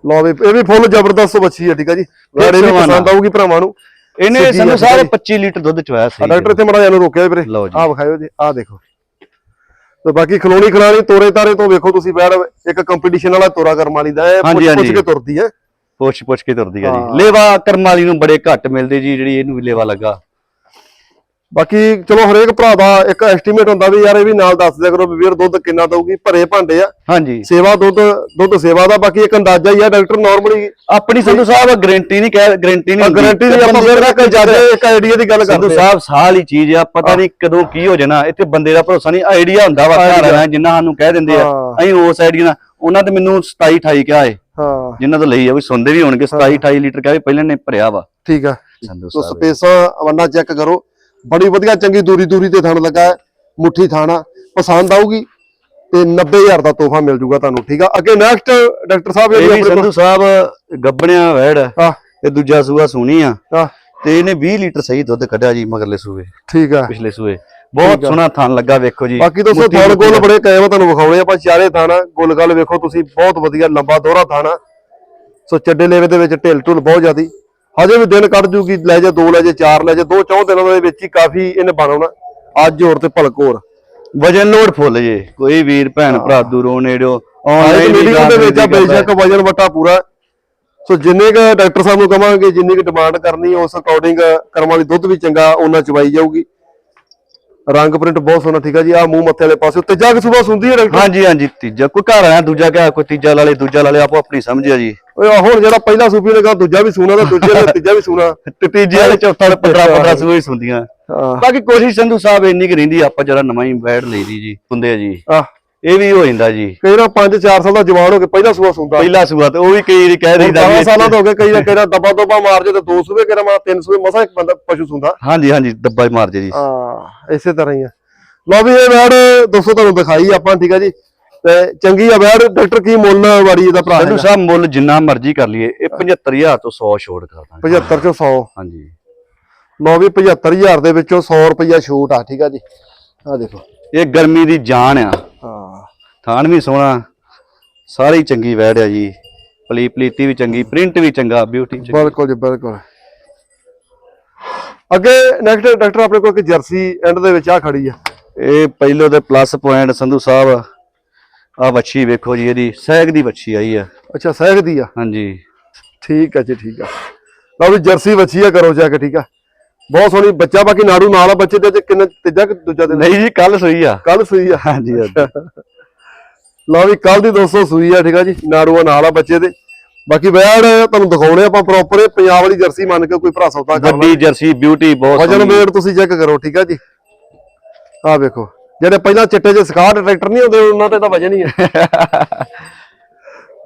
[SPEAKER 1] ਲਓ ਵੀ ਇਹ ਵੀ ਫੁੱਲ ਜ਼ਬਰਦਸਤ ਬੱਚੀ ਹੈ ਠੀਕ ਹੈ ਜੀ? ਵੈੜੇ ਵੀ। ਪਸੰਦ ਆਊਗੀ ਭਰਾਵਾਂ ਨੂੰ।
[SPEAKER 2] ਇਹਨੇ ਸਾਹਿਬ
[SPEAKER 1] ਠੀਕ
[SPEAKER 2] 25 ਲੀਟਰ ਦੁੱਧ ਚਵਾਇਆ ਸੀ।
[SPEAKER 1] ਡਾਕਟਰ ਇੱਥੇ ਮੜਾ ਜਾਨੂੰ ਰੋਕਿਆ ਵੀਰੇ। ਆ ਵਿਖਾਇਓ ਜੀ ਆ ਦੇਖੋ। ਤੇ ਬਾਕੀ ਖਲੋਣੀ ਖਲਾਣੀ ਤੋਰੇ ਤਾਰੇ ਤੋਂ ਵੇਖੋ ਤੁਸੀਂ ਬੈੜ ਇੱਕ ਕੰਪੀਟੀਸ਼ਨ ਵਾਲਾ ਤੋਰਾ ਕਰਮ ਵਾਲੀ ਦਾ
[SPEAKER 2] ਹਾਂਜੀ,
[SPEAKER 1] ਪੁੱਛ। ਕੇ ਤੁਰਦੀ ਹੈ।
[SPEAKER 2] ਪੁੱਛ ਪੁੱਛ ਕੇ ਤੁਰਦੀ
[SPEAKER 1] ਹਾਂ।
[SPEAKER 2] ਜੀ। ਲੇਵਾ ਕਰਮ ਵਾਲੀ ਨੂੰ ਬੜੇ ਘੱਟ ਮਿਲਦੇ ਜੀ ਜਿਹੜੀ ਇਹਨੂੰ ਵੀ ਲੇਵਾ ਲੱਗਾ।
[SPEAKER 1] ਬਾਕੀ ਚਲੋ ਹਰੇਕ ਭਰਾ ਦਾ ਇੱਕ ਐਸਟੀਮੇਟ ਹੁੰਦਾ ਵੀ ਯਾਰ ਇਹ ਵੀ ਨਾਲ ਦੱਸ ਦਿਆ ਕਰੋ ਵੀ ਵੀਰ ਦੁੱਧ ਕਿੰਨਾ ਦਊਗੀ ਭਰੇ ਭਾਂਡੇ ਆ।
[SPEAKER 2] ਹਾਂਜੀ।
[SPEAKER 1] ਸੇਵਾ ਦੁੱਧ ਦੁੱਧ ਸੇਵਾ ਦਾ ਬਾਕੀ ਇੱਕ ਅੰਦਾਜ਼ਾ ਹੀ ਆ ਡਾਕਟਰ ਨਾਰਮਲੀ
[SPEAKER 2] ਆਪਣੀ ਸੰਧੂ ਸਾਹਿਬ ਗਾਰੰਟੀ ਨਹੀਂ ਕਹਿ ਗਾਰੰਟੀ ਨਹੀਂ
[SPEAKER 1] ਗਾਰੰਟੀ ਨਹੀਂ ਆਪਾਂ ਫਿਰ ਇੱਕ ਜੱਜ ਇੱਕ ਆਈਡੀਆ ਦੀ ਗੱਲ
[SPEAKER 2] ਸੰਧੂ
[SPEAKER 1] ਕਰਦੇ ਆ।
[SPEAKER 2] ਸਾਹਿਬ ਸਾਲ ਹੀ ਚੀਜ਼ ਆ ਪਤਾ ਨਹੀਂ ਕਦੋਂ ਕੀ ਹੋ ਜਾਣਾ। ਇੱਥੇ ਬੰਦੇ ਦਾ ਭਰੋਸਾ ਨਹੀਂ ਆਈਡੀਆ ਹੁੰਦਾ ਵਾ ਘਰ ਵਾਲਿਆਂ ਜਿੰਨਾ ਸਾਨੂੰ ਕਹਿ ਦਿੰਦੇ ਆ। ਅਸੀਂ ਉਸ ਆਈਡੀਆ ਨਾਲ ਉਹਨਾਂ ਤੇ ਮੈਨੂੰ 27 28 ਕਿਹਾ ਏ।
[SPEAKER 1] ਹਾਂ।
[SPEAKER 2] ਜਿਨ੍ਹਾਂ ਤੋਂ ਲਈ ਆ ਵੀ ਸੁਣਦੇ ਵੀ ਹੋਣਗੇ 27 28 ਲੀਟਰ ਕਿਹਾ ਵੀ ਪਹਿਲਾਂ ਨੇ ਭਰਿਆ ਵਾ।
[SPEAKER 1] ਠੀਕ ਆ।
[SPEAKER 2] ਸੰਧੂ
[SPEAKER 1] ਸੋ ਸਪੇਸਾਂ ਵੰਨਾ ਚੈੱਕ ਕਰੋ। ਬੜੀ ਵਧੀਆ ਚੰਗੀ ਦੂਰੀ ਦੂਰੀ ਤੇ ਥਣ ਲੱਗਾ ਹੈ ਮੁੱਠੀ ਥਾਣਾ ਪਸੰਦ ਆਊਗੀ ਤੇ 90000 ਦਾ ਤੋਹਫਾ ਮਿਲ ਜੂਗਾ ਤੁਹਾਨੂੰ ਠੀਕ ਆ? ਅੱਗੇ ਨੈਕਸਟ ਡਾਕਟਰ ਸਾਹਿਬ
[SPEAKER 2] ਇਹ ਵੀ ਸੰਧੂ ਸਾਹਿਬ ਗੱਬਣਿਆ ਵੈੜ
[SPEAKER 1] ਹਾਂ
[SPEAKER 2] ਤੇ ਦੂਜਾ ਸੂਆ ਸੋਹਣੀ ਆ। ਤੇ ਇਹਨੇ 20 ਲੀਟਰ ਸਹੀ ਦੁੱਧ ਕੱਢਿਆ ਜੀ ਮਗਰਲੇ ਸੂਏ।
[SPEAKER 1] ਠੀਕ ਆ।
[SPEAKER 2] ਪਿਛਲੇ ਸੂਏ। ਬਹੁਤ ਸੋਹਣਾ ਥਣ ਲੱਗਾ ਵੇਖੋ ਜੀ।
[SPEAKER 1] ਬਾਕੀ ਦੋਸਤੋ
[SPEAKER 2] ਮੁੱਠੀ
[SPEAKER 1] ਗੋਲ ਬੜੇ ਕਾਇਮ ਆ ਤੁਹਾਨੂੰ ਵਿਖਾਉਣੇ ਆਪਾਂ ਚਾਰੇ ਥਾਣਾ ਗੁੱਲ ਗੱਲ ਵੇਖੋ ਤੁਸੀਂ ਬਹੁਤ ਵਧੀਆ ਲੰਬਾ ਦੋਹਰਾ ਥਾਣਾ ਸੋ ਚੱਡੇ ਲੇਵੇ ਦੇ ਵਿੱਚ ਢਿੱਲ ਢੁੱਲ ਬਹੁਤ ਜ਼ਿਆਦੀ। ਹਜੇ ਵੀ ਦਿਨ ਕੱਢ ਜੂਗੀ ਲੈ ਜਾ ਦੋ ਲੈ ਜਾ ਚਾਰ ਲੈ ਜਾ ਦੋ ਚੌਂ ਦਿਨਾਂ ਦੇ ਵਿੱਚ ਹੀ ਕਾਫੀ ਇਹਨੇ ਬਣਾਉਣਾ ਅੱਜ ਹੋਰ ਤੇ ਭਲਕ ਹੋਰ।
[SPEAKER 2] ਵਜਨ ਲੋਡ ਫੁੱਲ ਜੇ। ਕੋਈ ਵੀਰ ਭੈਣ ਭਰਾ ਦੂਰੋਂ ਨੇੜਿਓ
[SPEAKER 1] ਆਨਲਾਈਨ ਮੀਟਿੰਗ ਦੇ ਵਿੱਚ ਬੇਸ਼ੱਕ ਵਜਨ ਵਟਾ ਪੂਰਾ। ਸੋ ਜਿੰਨੇ ਕ ਡਾਕਟਰ ਸਾਹਿਬ ਨੂੰ ਕਵਾਂਗੇ ਜਿੰਨੀ ਕ ਡਿਮਾਂਡ ਕਰਨੀ ਉਸ ਅਕੋਰਡਿੰਗ ਕਰਮ ਵਾਲੀ ਦੁੱਧ ਵੀ ਚੰਗਾ ਉਹਨਾਂ ਚਵਾਈ ਜਾਊਗੀ। ਰੰਗ ਪ੍ਰਿੰਟ ਬਹੁਤ ਸੋਹਣਾ ਠੀਕ ਆ ਜੀ। ਆ ਮੂੰਹ ਮੱਥੇ ਵਾਲੇ ਪਾਸੇ ਤੀਜਾ ਕਿ ਸੁਬਾ ਸੁੰਦੀ ਹੈ ਡਾਕਟਰ।
[SPEAKER 2] ਹਾਂਜੀ ਹਾਂਜੀ ਤੀਜਾ। ਕੋਈ ਘਰ ਆਇਆ ਦੂਜਾ ਕਿਹਾ ਕੋਈ ਤੀਜਾ ਲਾਲੇ ਦੂਜਾ ਲਾਲੇ ਆਪੋ ਆਪਣੀ ਸਮਝ ਆ ਜੀ।
[SPEAKER 1] ਓਏ ਹੁਣ ਜਿਹੜਾ ਪਹਿਲਾ ਸੂਪੀ ਨੇ ਕਹਾ ਦੂਜਾ ਵੀ ਸੂਣਾ ਤੇ ਦੂਜੇ ਦਾ ਤੀਜਾ ਵੀ ਸੂਣਾ।
[SPEAKER 2] ਤੇ ਤੀਜੇ ਵਾਲੇ ਚੌਥਾ ਵਾਲੇ 15 15 ਸੂਏ ਸੁਣਦੀਆਂ। ਬਾਕੀ ਕੋਸ਼ਿਸ਼ ਸੰਧੂ ਸਾਹਿਬ ਇੰਨੀ ਕੁ ਰਹਿੰਦੀ ਆਪਾਂ ਜਰਾ ਨਵਾਂ ਹੀ ਬੈਠ ਲਈਦੀ ਜੀ ਹੁੰਦੇ ਆ ਜੀ। ਇਹ ਵੀ ਹੋ ਜਾਂਦਾ ਜੀ।
[SPEAKER 1] ਕਈ ਨਾ 5-4 ਸਾਲ ਦਾ ਜਵਾਨ ਹੋ ਕੇ ਪਹਿਲਾ ਸੂਆ ਸੁੰਦਾ
[SPEAKER 2] ਪਹਿਲਾ ਸੂਆ ਤੇ ਉਹ ਵੀ ਕਈ ਵਾਰੀ ਕਹਿ
[SPEAKER 1] 10
[SPEAKER 2] ਵੀ
[SPEAKER 1] ਸਾਲਾਂ ਦਾ ਹੋ ਗਿਆ ਕਈ ਨਾ ਕਈ ਨਾ ਦਬਾ ਦਬਾ ਮਾਰ ਜੇ ਤੇ ਦੋ ਸੂਏ ਕਿਹੜਾ ਮਾਰ ਤਿੰਨ ਸੂਏ ਮਸਾ ਇੱਕ ਬੰਦਾ ਪਸ਼ੂ ਸੁੰਦਾ
[SPEAKER 2] ਹਾਂਜੀ ਹਾਂਜੀ ਡੱਬਾ ਹੀ ਮਾਰ ਜੇ ਜੀ।
[SPEAKER 1] ਹਾਂ ਇਸੇ ਤਰ੍ਹਾਂ ਹੀ ਆ। ਲਓ ਵੀ ਇਹ ਵੈੜ ਦੋਸਤੋ ਤੁਹਾਨੂੰ ਦਿਖਾਈ ਆਪਾਂ ਠੀਕ ਆ ਜੀ। ਤੇ ਚੰਗੀ ਆ ਵੈੜ ਡਾਕਟਰ ਕੀ ਮੁੱਲ ਵਾਰੀ ਇਹਦਾ ਭਰਾ
[SPEAKER 2] ਸੰਧੂ? ਸਾਹਿਬ ਮੁੱਲ ਜਿੰਨਾ ਮਰਜ਼ੀ ਕਰ ਲਈਏ ਇਹ 75000 ਤੋਂ 100 ਛੋੜ ਕਰ ਦਾਂਗੇ
[SPEAKER 1] 75 ਚੋਂ 100
[SPEAKER 2] ਹਾਂਜੀ।
[SPEAKER 1] ਲਓ ਵੀ 75000 ਦੇ ਵਿੱਚੋਂ 100 ਰੁਪਇਆ ਛੂਟ ਆ ਠੀਕ ਆ ਜੀ। ਆ ਦੇਖੋ।
[SPEAKER 2] ਇਹ ਗਰਮੀ ਦੀ ਜਾਨ ਆ।
[SPEAKER 1] ਹਾਂ।
[SPEAKER 2] ਥਾਣ ਵੀ ਸੋਹਣਾ ਸਾਰੀ ਚੰਗੀ ਵੈੜ ਆ ਜੀ। ਪਲੀ ਪਲੀਤੀ ਵੀ ਚੰਗੀ ਪ੍ਰਿੰਟ ਵੀ ਚੰਗਾ ਬਿਊਟੀ ਚੰਗੀ।
[SPEAKER 1] ਬਿਲਕੁਲ ਜੀ ਬਿਲਕੁਲ। ਅੱਗੇ ਨੈਕਸਟ ਡਾਕਟਰ ਆਪਣੇ ਕੋਲ ਇੱਕ ਜਰਸੀ ਐਂਡ ਦੇ ਵਿੱਚ ਆ ਖੜੀ ਆ।
[SPEAKER 2] ਇਹ ਪਹਿਲੋ ਦੇ ਪਲੱਸ ਪੁਆਇੰਟ ਸੰਧੂ ਸਾਹਿਬ। ਆ ਵੱਛੀ ਵੇਖੋ ਜੀ ਇਹਦੀ ਸਹਿਗ ਦੀ ਵੱਛੀ ਆਈ ਆ।
[SPEAKER 1] ਅੱਛਾ ਸਹਿਗ ਦੀ ਆ?
[SPEAKER 2] ਹਾਂਜੀ।
[SPEAKER 1] ਠੀਕ ਆ ਜੀ ਠੀਕ ਆ। ਲਓ ਵੀ ਜਰਸੀ ਬੱਚੀ ਆ ਕਰੋ ਜਾ ਕੇ ਠੀਕ ਆ। ਬਹੁਤ ਸੋਹਣੀ ਬੱਚਾ ਬਾਕੀ ਨਾੜੂ ਨਾਲ ਆ ਬੱਚੇ ਦੇ ਤੇ ਕਿੰਨਾ ਤੀਜਾ ਕਿ ਦੂਜਾ ਦਿਨ
[SPEAKER 2] ਨਹੀਂ ਜੀ ਕੱਲ ਸੋਈ ਆ।
[SPEAKER 1] ਕੱਲ ਸੂਈ ਆ?
[SPEAKER 2] ਹਾਂਜੀ
[SPEAKER 1] ਲਓ ਵੀ ਕੱਲ ਦੀ 200 ਸੂਈ ਆ ਠੀਕ ਆ ਜੀ ਨਾੜੂਆ ਨਾਲ ਆ ਬੱਚੇ ਦੇ। ਬਾਕੀ ਵੈੜ ਤੁਹਾਨੂੰ ਦਿਖਾਉਣੇ ਆਪਾਂ ਪ੍ਰੋਪਰ ਇਹ ਪੰਜਾਬ ਵਾਲੀ ਜਰਸੀ ਮੰਨ ਕੇ ਕੋਈ ਭਰਾ ਸੌਦਾ ਕਰ
[SPEAKER 2] ਵੱਡੀ ਜਰਸੀ ਬਿਊਟੀ ਬਹੁਤ
[SPEAKER 1] ਵਜਨ। ਵੇਟ ਤੁਸੀਂ ਚੈੱਕ ਕਰੋ ਠੀਕ ਆ ਜੀ। ਆਹ ਵੇਖੋ। ਜਿਹੜੇ ਪਹਿਲਾਂ ਚਿੱਟੇ ਜਿਹੇ ਸਕਾਟ ਟਰੈਕਟਰ ਨਹੀਂ ਹੁੰਦੇ ਉਹਨਾਂ ਤੇ ਤਾਂ ਵਜਨ ਹੀ ਆ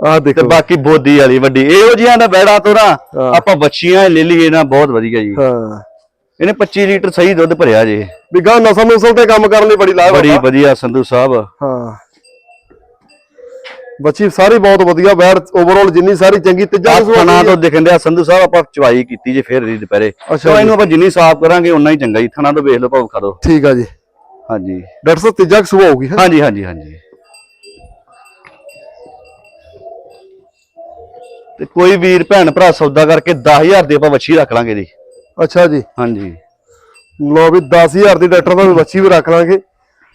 [SPEAKER 1] ਆਹ
[SPEAKER 2] ਤੇ
[SPEAKER 1] ਦੇਖੋ।
[SPEAKER 2] ਬਾਕੀ ਬੋਦੀ ਵਾਲੀ ਵੱਡੀ ਇਹੋ ਜਿਹੀਆਂ ਦਾ ਬੈੜਾ ਤੋਂ ਨਾ
[SPEAKER 1] ਹਾਂ।
[SPEAKER 2] ਆਪਾਂ ਬੱਚੀਆਂ ਲੈ ਲਈਏ ਨਾ ਬਹੁਤ ਵਧੀਆ ਜੀ।
[SPEAKER 1] ਹਾਂ।
[SPEAKER 2] ਇਹਨੇ 25 ਲੀਟਰ ਸਹੀ ਦੁੱਧ ਭਰਿਆ ਜੇ।
[SPEAKER 1] ਵੀ ਗਾਂ ਨਸਲ ਨੁਸਲ ਤੇ ਕੰਮ ਕਰਨ ਲਈ ਬੜੀ ਲਾਭ
[SPEAKER 2] ਬੜੀ ਵਧੀਆ ਸੰਧੂ ਸਾਹਿਬ।
[SPEAKER 1] ਹਾਂ। ਬੱਚੀ ਸਾਰੀ ਬਹੁਤ ਵਧੀਆ ਵੈੜ ਓਵਰਆਲ ਜਿੰਨੀ ਸਾਰੀ ਚੰਗੀ ਤੀਜਾ
[SPEAKER 2] ਥਣਾ। ਤੋਂ ਦਿਖਣ ਡਿਆ ਸੰਧੂ ਸਾਹਿਬ ਆਪਾਂ ਚਵਾਈ ਕੀਤੀ ਜੇ ਫੇਰ ਦੀ ਦੁਪਹਿਰੇ।
[SPEAKER 1] ਜੀ।
[SPEAKER 2] ਇਹਨੂੰ ਆਪਾਂ ਜਿੰਨੀ ਸਾਫ਼ ਕਰਾਂਗੇ ਉਨਾ ਹੀ ਚੰਗਾ ਜੀ। ਥਣਾ ਤੋਂ ਵੇਖ ਲਓ ਭਾਵੇਂ ਲਓ।
[SPEAKER 1] ਠੀਕ ਆ ਜੀ।
[SPEAKER 2] ਹਾਂਜੀ।
[SPEAKER 1] ਡਾਕਟਰ ਸਾਹਿਬ ਤੀਜਾ ਸੂਆ ਹੋਊਗੀ ਹੈਂ?
[SPEAKER 2] ਹਾਂਜੀ ਹਾਂਜੀ ਹਾਂਜੀ। ਤੇ ਕੋਈ ਵੀਰ ਭੈਣ ਭਰਾ ਸੌਦਾ ਕਰਕੇ 10000 ਦੀ ਆਪਾਂ ਵੱਛੀ ਰੱਖ ਲਾਂਗੇ ਜੀ।
[SPEAKER 1] ਅੱਛਾ ਜੀ।
[SPEAKER 2] ਹਾਂਜੀ।
[SPEAKER 1] ਲੋ ਵੀ 10000 ਦੀ ਡਾਕਟਰ ਦਾ ਵੀ ਬੱਚੀ ਵੀ ਰੱਖ ਲਾਂਗੇ।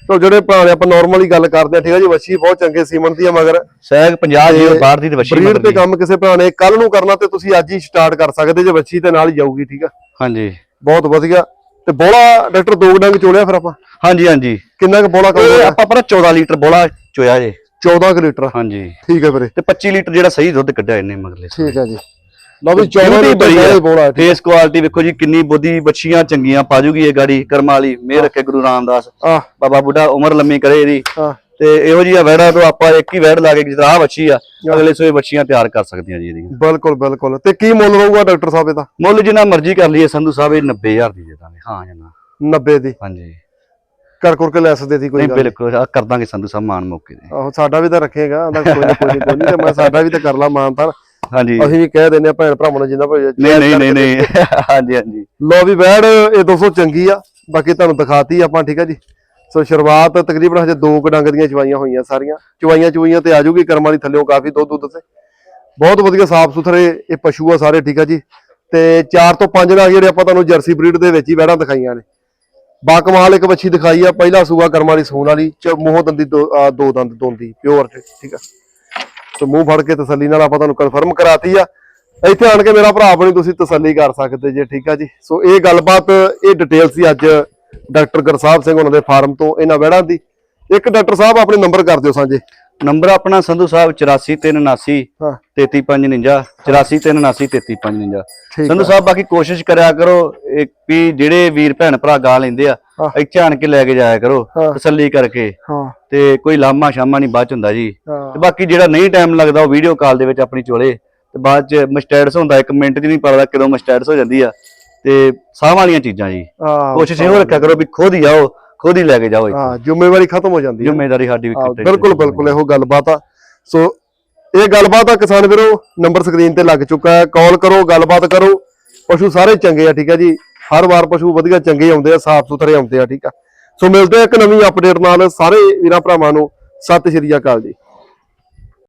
[SPEAKER 1] ਤੋ ਜਿਹੜੇ ਨੇ ਆਪਾਂ ਨਾਰਮਲੀ ਗੱਲ ਕਰਦੇ ਆ ਠੀਕ ਆ ਜੀ ਬੱਚੀ ਬਹੁਤ ਚੰਗੇ ਸੀਮਨ ਦੀ ਆ ਮਗਰ
[SPEAKER 2] ਸਹਿਗ 50 ਜੀ
[SPEAKER 1] ਤੇ
[SPEAKER 2] ਬਾਹਰ ਦੀ ਤੇ ਵੱਛੀ
[SPEAKER 1] ਬਰੀਡ ਤੇ। ਕੰਮ ਕਿਸੇ ਭਰਾ ਨੇ ਕੱਲ ਨੂੰ ਕਰਨਾ ਤੇ ਤੁਸੀਂ ਅੱਜ ਹੀ ਸਟਾਰਟ ਕਰ ਸਕਦੇ ਜੇ ਬੱਚੀ ਤੇ ਨਾਲ ਹੀ ਜਾਊਗੀ ਠੀਕ ਆ?
[SPEAKER 2] ਹਾਂਜੀ।
[SPEAKER 1] ਬਹੁਤ ਵਧੀਆ। ਤੇ ਬੋਲਾ ਡਾਕਟਰ ਦੋ ਡੰਗ ਚੋਲਿਆ ਫਿਰ ਆਪਾਂ?
[SPEAKER 2] ਹਾਂਜੀ ਹਾਂਜੀ।
[SPEAKER 1] ਕਿੰਨਾ ਕੁ ਬੋਲਾ
[SPEAKER 2] ਇਹ
[SPEAKER 1] ਕਰੂਗਾ
[SPEAKER 2] ਆਪਾਂ ਪਰ 14 ਲੀਟਰ ਬੋਲਾ ਚੋਇਆ ਜੇ।
[SPEAKER 1] 14 ਕੁ ਲੀਟਰ।
[SPEAKER 2] ਹਾਂਜੀ।
[SPEAKER 1] ਠੀਕ ਹੈ ਵੀਰੇ।
[SPEAKER 2] ਤੇ 25 ਲੀਟਰ ਜਿਹੜਾ ਸਹੀ ਦੁੱਧ ਕੱਢਿਆ ਇਹਨੇ ਮਗਰਲੇ
[SPEAKER 1] ਠੀਕ ਹੈ ਜੀ। ਲਓ ਵੀ 14
[SPEAKER 2] ਬਿਊਟੀ
[SPEAKER 1] ਲੀਟਰ ਦਾ ਬੋਲਾ ਠੀਕ
[SPEAKER 2] ਫੇਸ ਕੁਆਲਿਟੀ ਵੇਖੋ ਜੀ ਕਿੰਨੀ ਬੋਦੀ ਬੱਚੀਆਂ ਚੰਗੀਆਂ ਪਾਜੂਗੀ ਇਹ ਗਾੜੀ ਕਰਮਾਂ ਵਾਲੀ। ਮੇਰ ਰੱਖੇ ਗੁਰੂ ਰਾਮਦਾਸ।
[SPEAKER 1] ਆ
[SPEAKER 2] ਬਾਬਾ ਬੁੱਢਾ ਉਮਰ ਲੰਮੀ ਕਰੇ ਇਹਦੀ।
[SPEAKER 1] ਆ
[SPEAKER 2] ਤੇ ਇਹੋ ਜਿਹੀਆਂ ਵੈੜਾਂ ਤੋਂ ਆਪਾਂ ਇੱਕ ਹੀ ਵੈੜ ਲਾ ਕੇ ਤਰ੍ਹਾਂ ਆਹ ਬੱਚੀ ਆ ਅਗਲੇ ਸੋਏ ਬੱਚੀਆਂ ਤਿਆਰ ਕਰ ਸਕਦੇ ਆ ਜੀ ਇਹਦੀਆਂ।
[SPEAKER 1] ਬਿਲਕੁਲ ਬਿਲਕੁਲ। ਤੇ ਕੀ ਮੁੱਲ ਰਹੂਗਾ ਡਾਕਟਰ ਸਾਹਿਬ ਇਹਦਾ?
[SPEAKER 2] ਮੁੱਲ ਜਿੰਨਾ ਮਰਜ਼ੀ ਕਰ ਲਈਏ ਸੰਧੂ ਸਾਹਿਬ ਇਹ 90000 ਦੀ ਦੇ ਦਾਂਗੇ। ਹਾਂ ਜਨਾ।
[SPEAKER 1] 90 ਦੀ?
[SPEAKER 2] ਹਾਂਜੀ।
[SPEAKER 1] ਕਰ ਕਰ ਕੇ ਲੈਸ ਦੇ ਦੀ ਕੋਈ
[SPEAKER 2] ਨਹੀਂ। ਬਿਲਕੁਲ ਆ ਕਰ ਦਾਂਗੇ ਸੰਧੂ ਸਾਹਿਬ ਮਾਨ ਮੌਕੇ ਤੇ।
[SPEAKER 1] ਆਹੋ ਸਾਡਾ ਵੀ ਤਾਂ ਰੱਖੇਗਾ ਉਹਦਾ ਕੋਈ ਨਾ ਕੋਈ ਕੋਈ ਨਹੀਂ ਤੇ ਮੈਂ ਸਾਡਾ ਵੀ ਤਾਂ ਕਰ ਲਾ ਮਾਨਤਾਰ
[SPEAKER 2] ਹਾਂਜੀ।
[SPEAKER 1] ਅਸੀਂ ਵੀ ਕਹਿ ਦਿੰਦੇ ਆ ਭੈਣ ਭਰਾਵਾਂ ਨੂੰ ਜਿੰਨਾ ਭਾਈ
[SPEAKER 2] ਨਹੀਂ ਨਹੀਂ ਨਹੀਂ ਨਹੀਂ। ਹਾਂਜੀ ਹਾਂਜੀ।
[SPEAKER 1] ਲੋ ਵੀ ਬੈੜ ਇਹ 200 ਚੰਗੀ ਆ। ਬਾਕੀ ਤੁਹਾਨੂੰ ਦਿਖਾਤੀ ਆਪਾਂ ਠੀਕ ਆ ਜੀ। ਸੋ ਸ਼ੁਰੂਆਤ ਤਕਰੀਬਨ ਹਜੇ ਦੋ ਕੁ ਡੰਗ ਦੀਆਂ ਚਵਾਈਆਂ ਹੋਈਆਂ ਸਾਰੀਆਂ। ਚਵਾਈਆਂ ਚੁਵਾਈਆਂ ਤੇ ਆਜੂਗੀ ਜਾਊਗੀ ਕਰਮਾਂ ਦੀ ਥੱਲੇੋਂ ਕਾਫੀ ਦੁੱਧ ਦੁੱਧ ਤੇ। ਬਹੁਤ ਵਧੀਆ ਸਾਫ਼ ਸੁਥਰੇ ਇਹ ਪਸ਼ੂ ਆ ਸਾਰੇ, ਠੀਕ ਆ ਜੀ। ਤੇ 4 ਤੋਂ 5 ਨਾਲ ਜਿਹੜੇ ਆਪਾਂ ਤੁਹਾਨੂੰ ਜਰਸੀ ਬਰੀਡ ਦੇ ਵਿੱਚ ਹੀ ਬੈੜਾਂ ਦਿਖਾਈਆਂ ਨੇ। ਬਾਕਮਾਲ ਇੱਕ ਵੱਛੀ ਦਿਖਾਈ ਆ, ਪਹਿਲਾ ਸੂਆ ਕਰਮਾਂ ਦੀ ਸੂਨ ਵਾਲੀ, ਚ ਮੂੰਹ ਦੰਦੀ ਦੋ ਦੋ ਦੰਦ ਦੋਂਦੀ, ਪਿਓਰ ਠੀਕ ਆ। ਸੋ ਮੂੰਹ ਫੜ ਕੇ ਤਸੱਲੀ ਨਾਲ ਆਪਾਂ ਤੁਹਾਨੂੰ ਕਨਫਰਮ ਕਰਾਤੀ ਆ। ਇੱਥੇ ਆਣ ਕੇ ਮੇਰਾ ਭਰਾ ਆਪਣੀ ਤੁਸੀਂ ਤਸੱਲੀ ਕਰ ਸਕਦੇ ਜੇ, ਠੀਕ ਆ ਜੀ। ਸੋ ਇਹ ਗੱਲਬਾਤ, ਇਹ ਡਿਟੇਲ ਸੀ ਅੱਜ ਡਾਕਟਰ ਗੁਰਸਾਹਿਬ ਸਿੰਘ ਉਹਨਾਂ ਦੇ ਫਾਰਮ ਤੋਂ ਇਹਨਾਂ ਵੜਾਂ ਦੀ। ਇੱਕ ਡਾਕਟਰ ਸਾਹਿਬ ਆਪਣੇ ਨੰਬਰ ਕਰ ਦਿਓ ਸਾਂਝੇ।
[SPEAKER 2] ਨੰਬਰ ਆਪਣਾ ਸੰਧੂ ਸਾਹਿਬ 84379
[SPEAKER 1] ਹਾਂ।
[SPEAKER 2] 3359 84379 3359
[SPEAKER 1] ਠੀਕ
[SPEAKER 2] ਸੰਧੂ ਸਾਹਿਬ ਬਾਕੀ ਕੋਸ਼ਿਸ਼ ਕਰਿਆ ਕਰੋ ਇੱਕ ਵੀ ਜਿਹੜੇ ਵੀਰ ਭੈਣ ਭਰਾ ਗਾ ਲੈਂਦੇ ਆ। ਇੱਥੇ ਆਣ ਕੇ ਲੈ ਕੇ ਜਾਇਆ ਕਰੋ। ਤਸੱਲੀ ਕਰਕੇ।
[SPEAKER 1] ਹਾਂ।
[SPEAKER 2] ਤੇ ਕੋਈ ਲਾਮਾ ਸ਼ਾਮਾ ਨਹੀਂ ਬਾਅਦ ਚ ਹੁੰਦਾ ਜੀ। ਤੇ ਬਾਕੀ ਜਿਹੜਾ ਨਹੀਂ ਟਾਈਮ ਲੱਗਦਾ ਉਹ ਵੀਡੀਓ ਕਾਲ ਦੇ ਵਿੱਚ ਆਪਣੀ ਚੋਲੇ। ਤੇ ਬਾਅਦ ਚ ਮਸਟੈਡਸ ਹੁੰਦਾ ਇੱਕ ਮਿੰਟ 'ਚ ਨਹੀਂ ਪੜਦਾ ਕਦੋਂ ਮਸਟੈਡਸ ਹੋ ਜਾਂਦੀ ਆ। ਤੇ ਸਾਹ ਵਾਲੀਆਂ ਚੀਜ਼ਾਂ ਜੀ।
[SPEAKER 1] ਹਾਂ
[SPEAKER 2] ਕੋਸ਼ਿਸ਼ ਇਹੋ ਰੱਖਿਆ ਕਰੋ ਵੀ ਖੁਦ ਹੀ ਆਓ ਖੁਦ ਹੀ ਲੈ ਕੇ ਜਾਓ।
[SPEAKER 1] ਹਾਂ ਜ਼ਿੰਮੇਵਾਰੀ ਖਤਮ ਹੋ ਜਾਂਦੀ ਹੈ।
[SPEAKER 2] ਜ਼ਿੰਮੇਵਾਰੀ ਸਾਡੀ ਵੀ ਕਿਤੇ-
[SPEAKER 1] ਬਿਲਕੁਲ ਬਿਲਕੁਲ ਇਹੋ ਗੱਲਬਾਤ ਆ। ਸੋ ਇਹ ਗੱਲਬਾਤ ਆ ਕਿਸਾਨ ਵੀਰੋ ਨੰਬਰ ਸਕਰੀਨ ਤੇ ਲੱਗ ਚੁੱਕਾ ਹੈ। ਕਾਲ ਕਰੋ ਗੱਲਬਾਤ ਕਰੋ। ਪਸ਼ੂ ਸਾਰੇ ਚੰਗੇ ਆ ਠੀਕ ਆ ਜੀ। ਹਰ ਵਾਰ ਪਸ਼ੂ ਵਧੀਆ ਚੰਗੇ ਆਉਂਦੇ ਆ ਸਾਫ਼ ਸੁਥਰੇ ਆਉਂਦੇ ਆ ਠੀਕ ਆ। ਸੋ ਮਿਲਦੇ ਆ ਇੱਕ ਨਵੀਂ ਅਪਡੇਟ ਨਾਲ। ਸਾਰੇ ਵੀਰਾਂ ਭਰਾਵਾਂ ਨੂੰ ਸਤਿ ਸ਼੍ਰੀ ਅਕਾਲ ਜੀ।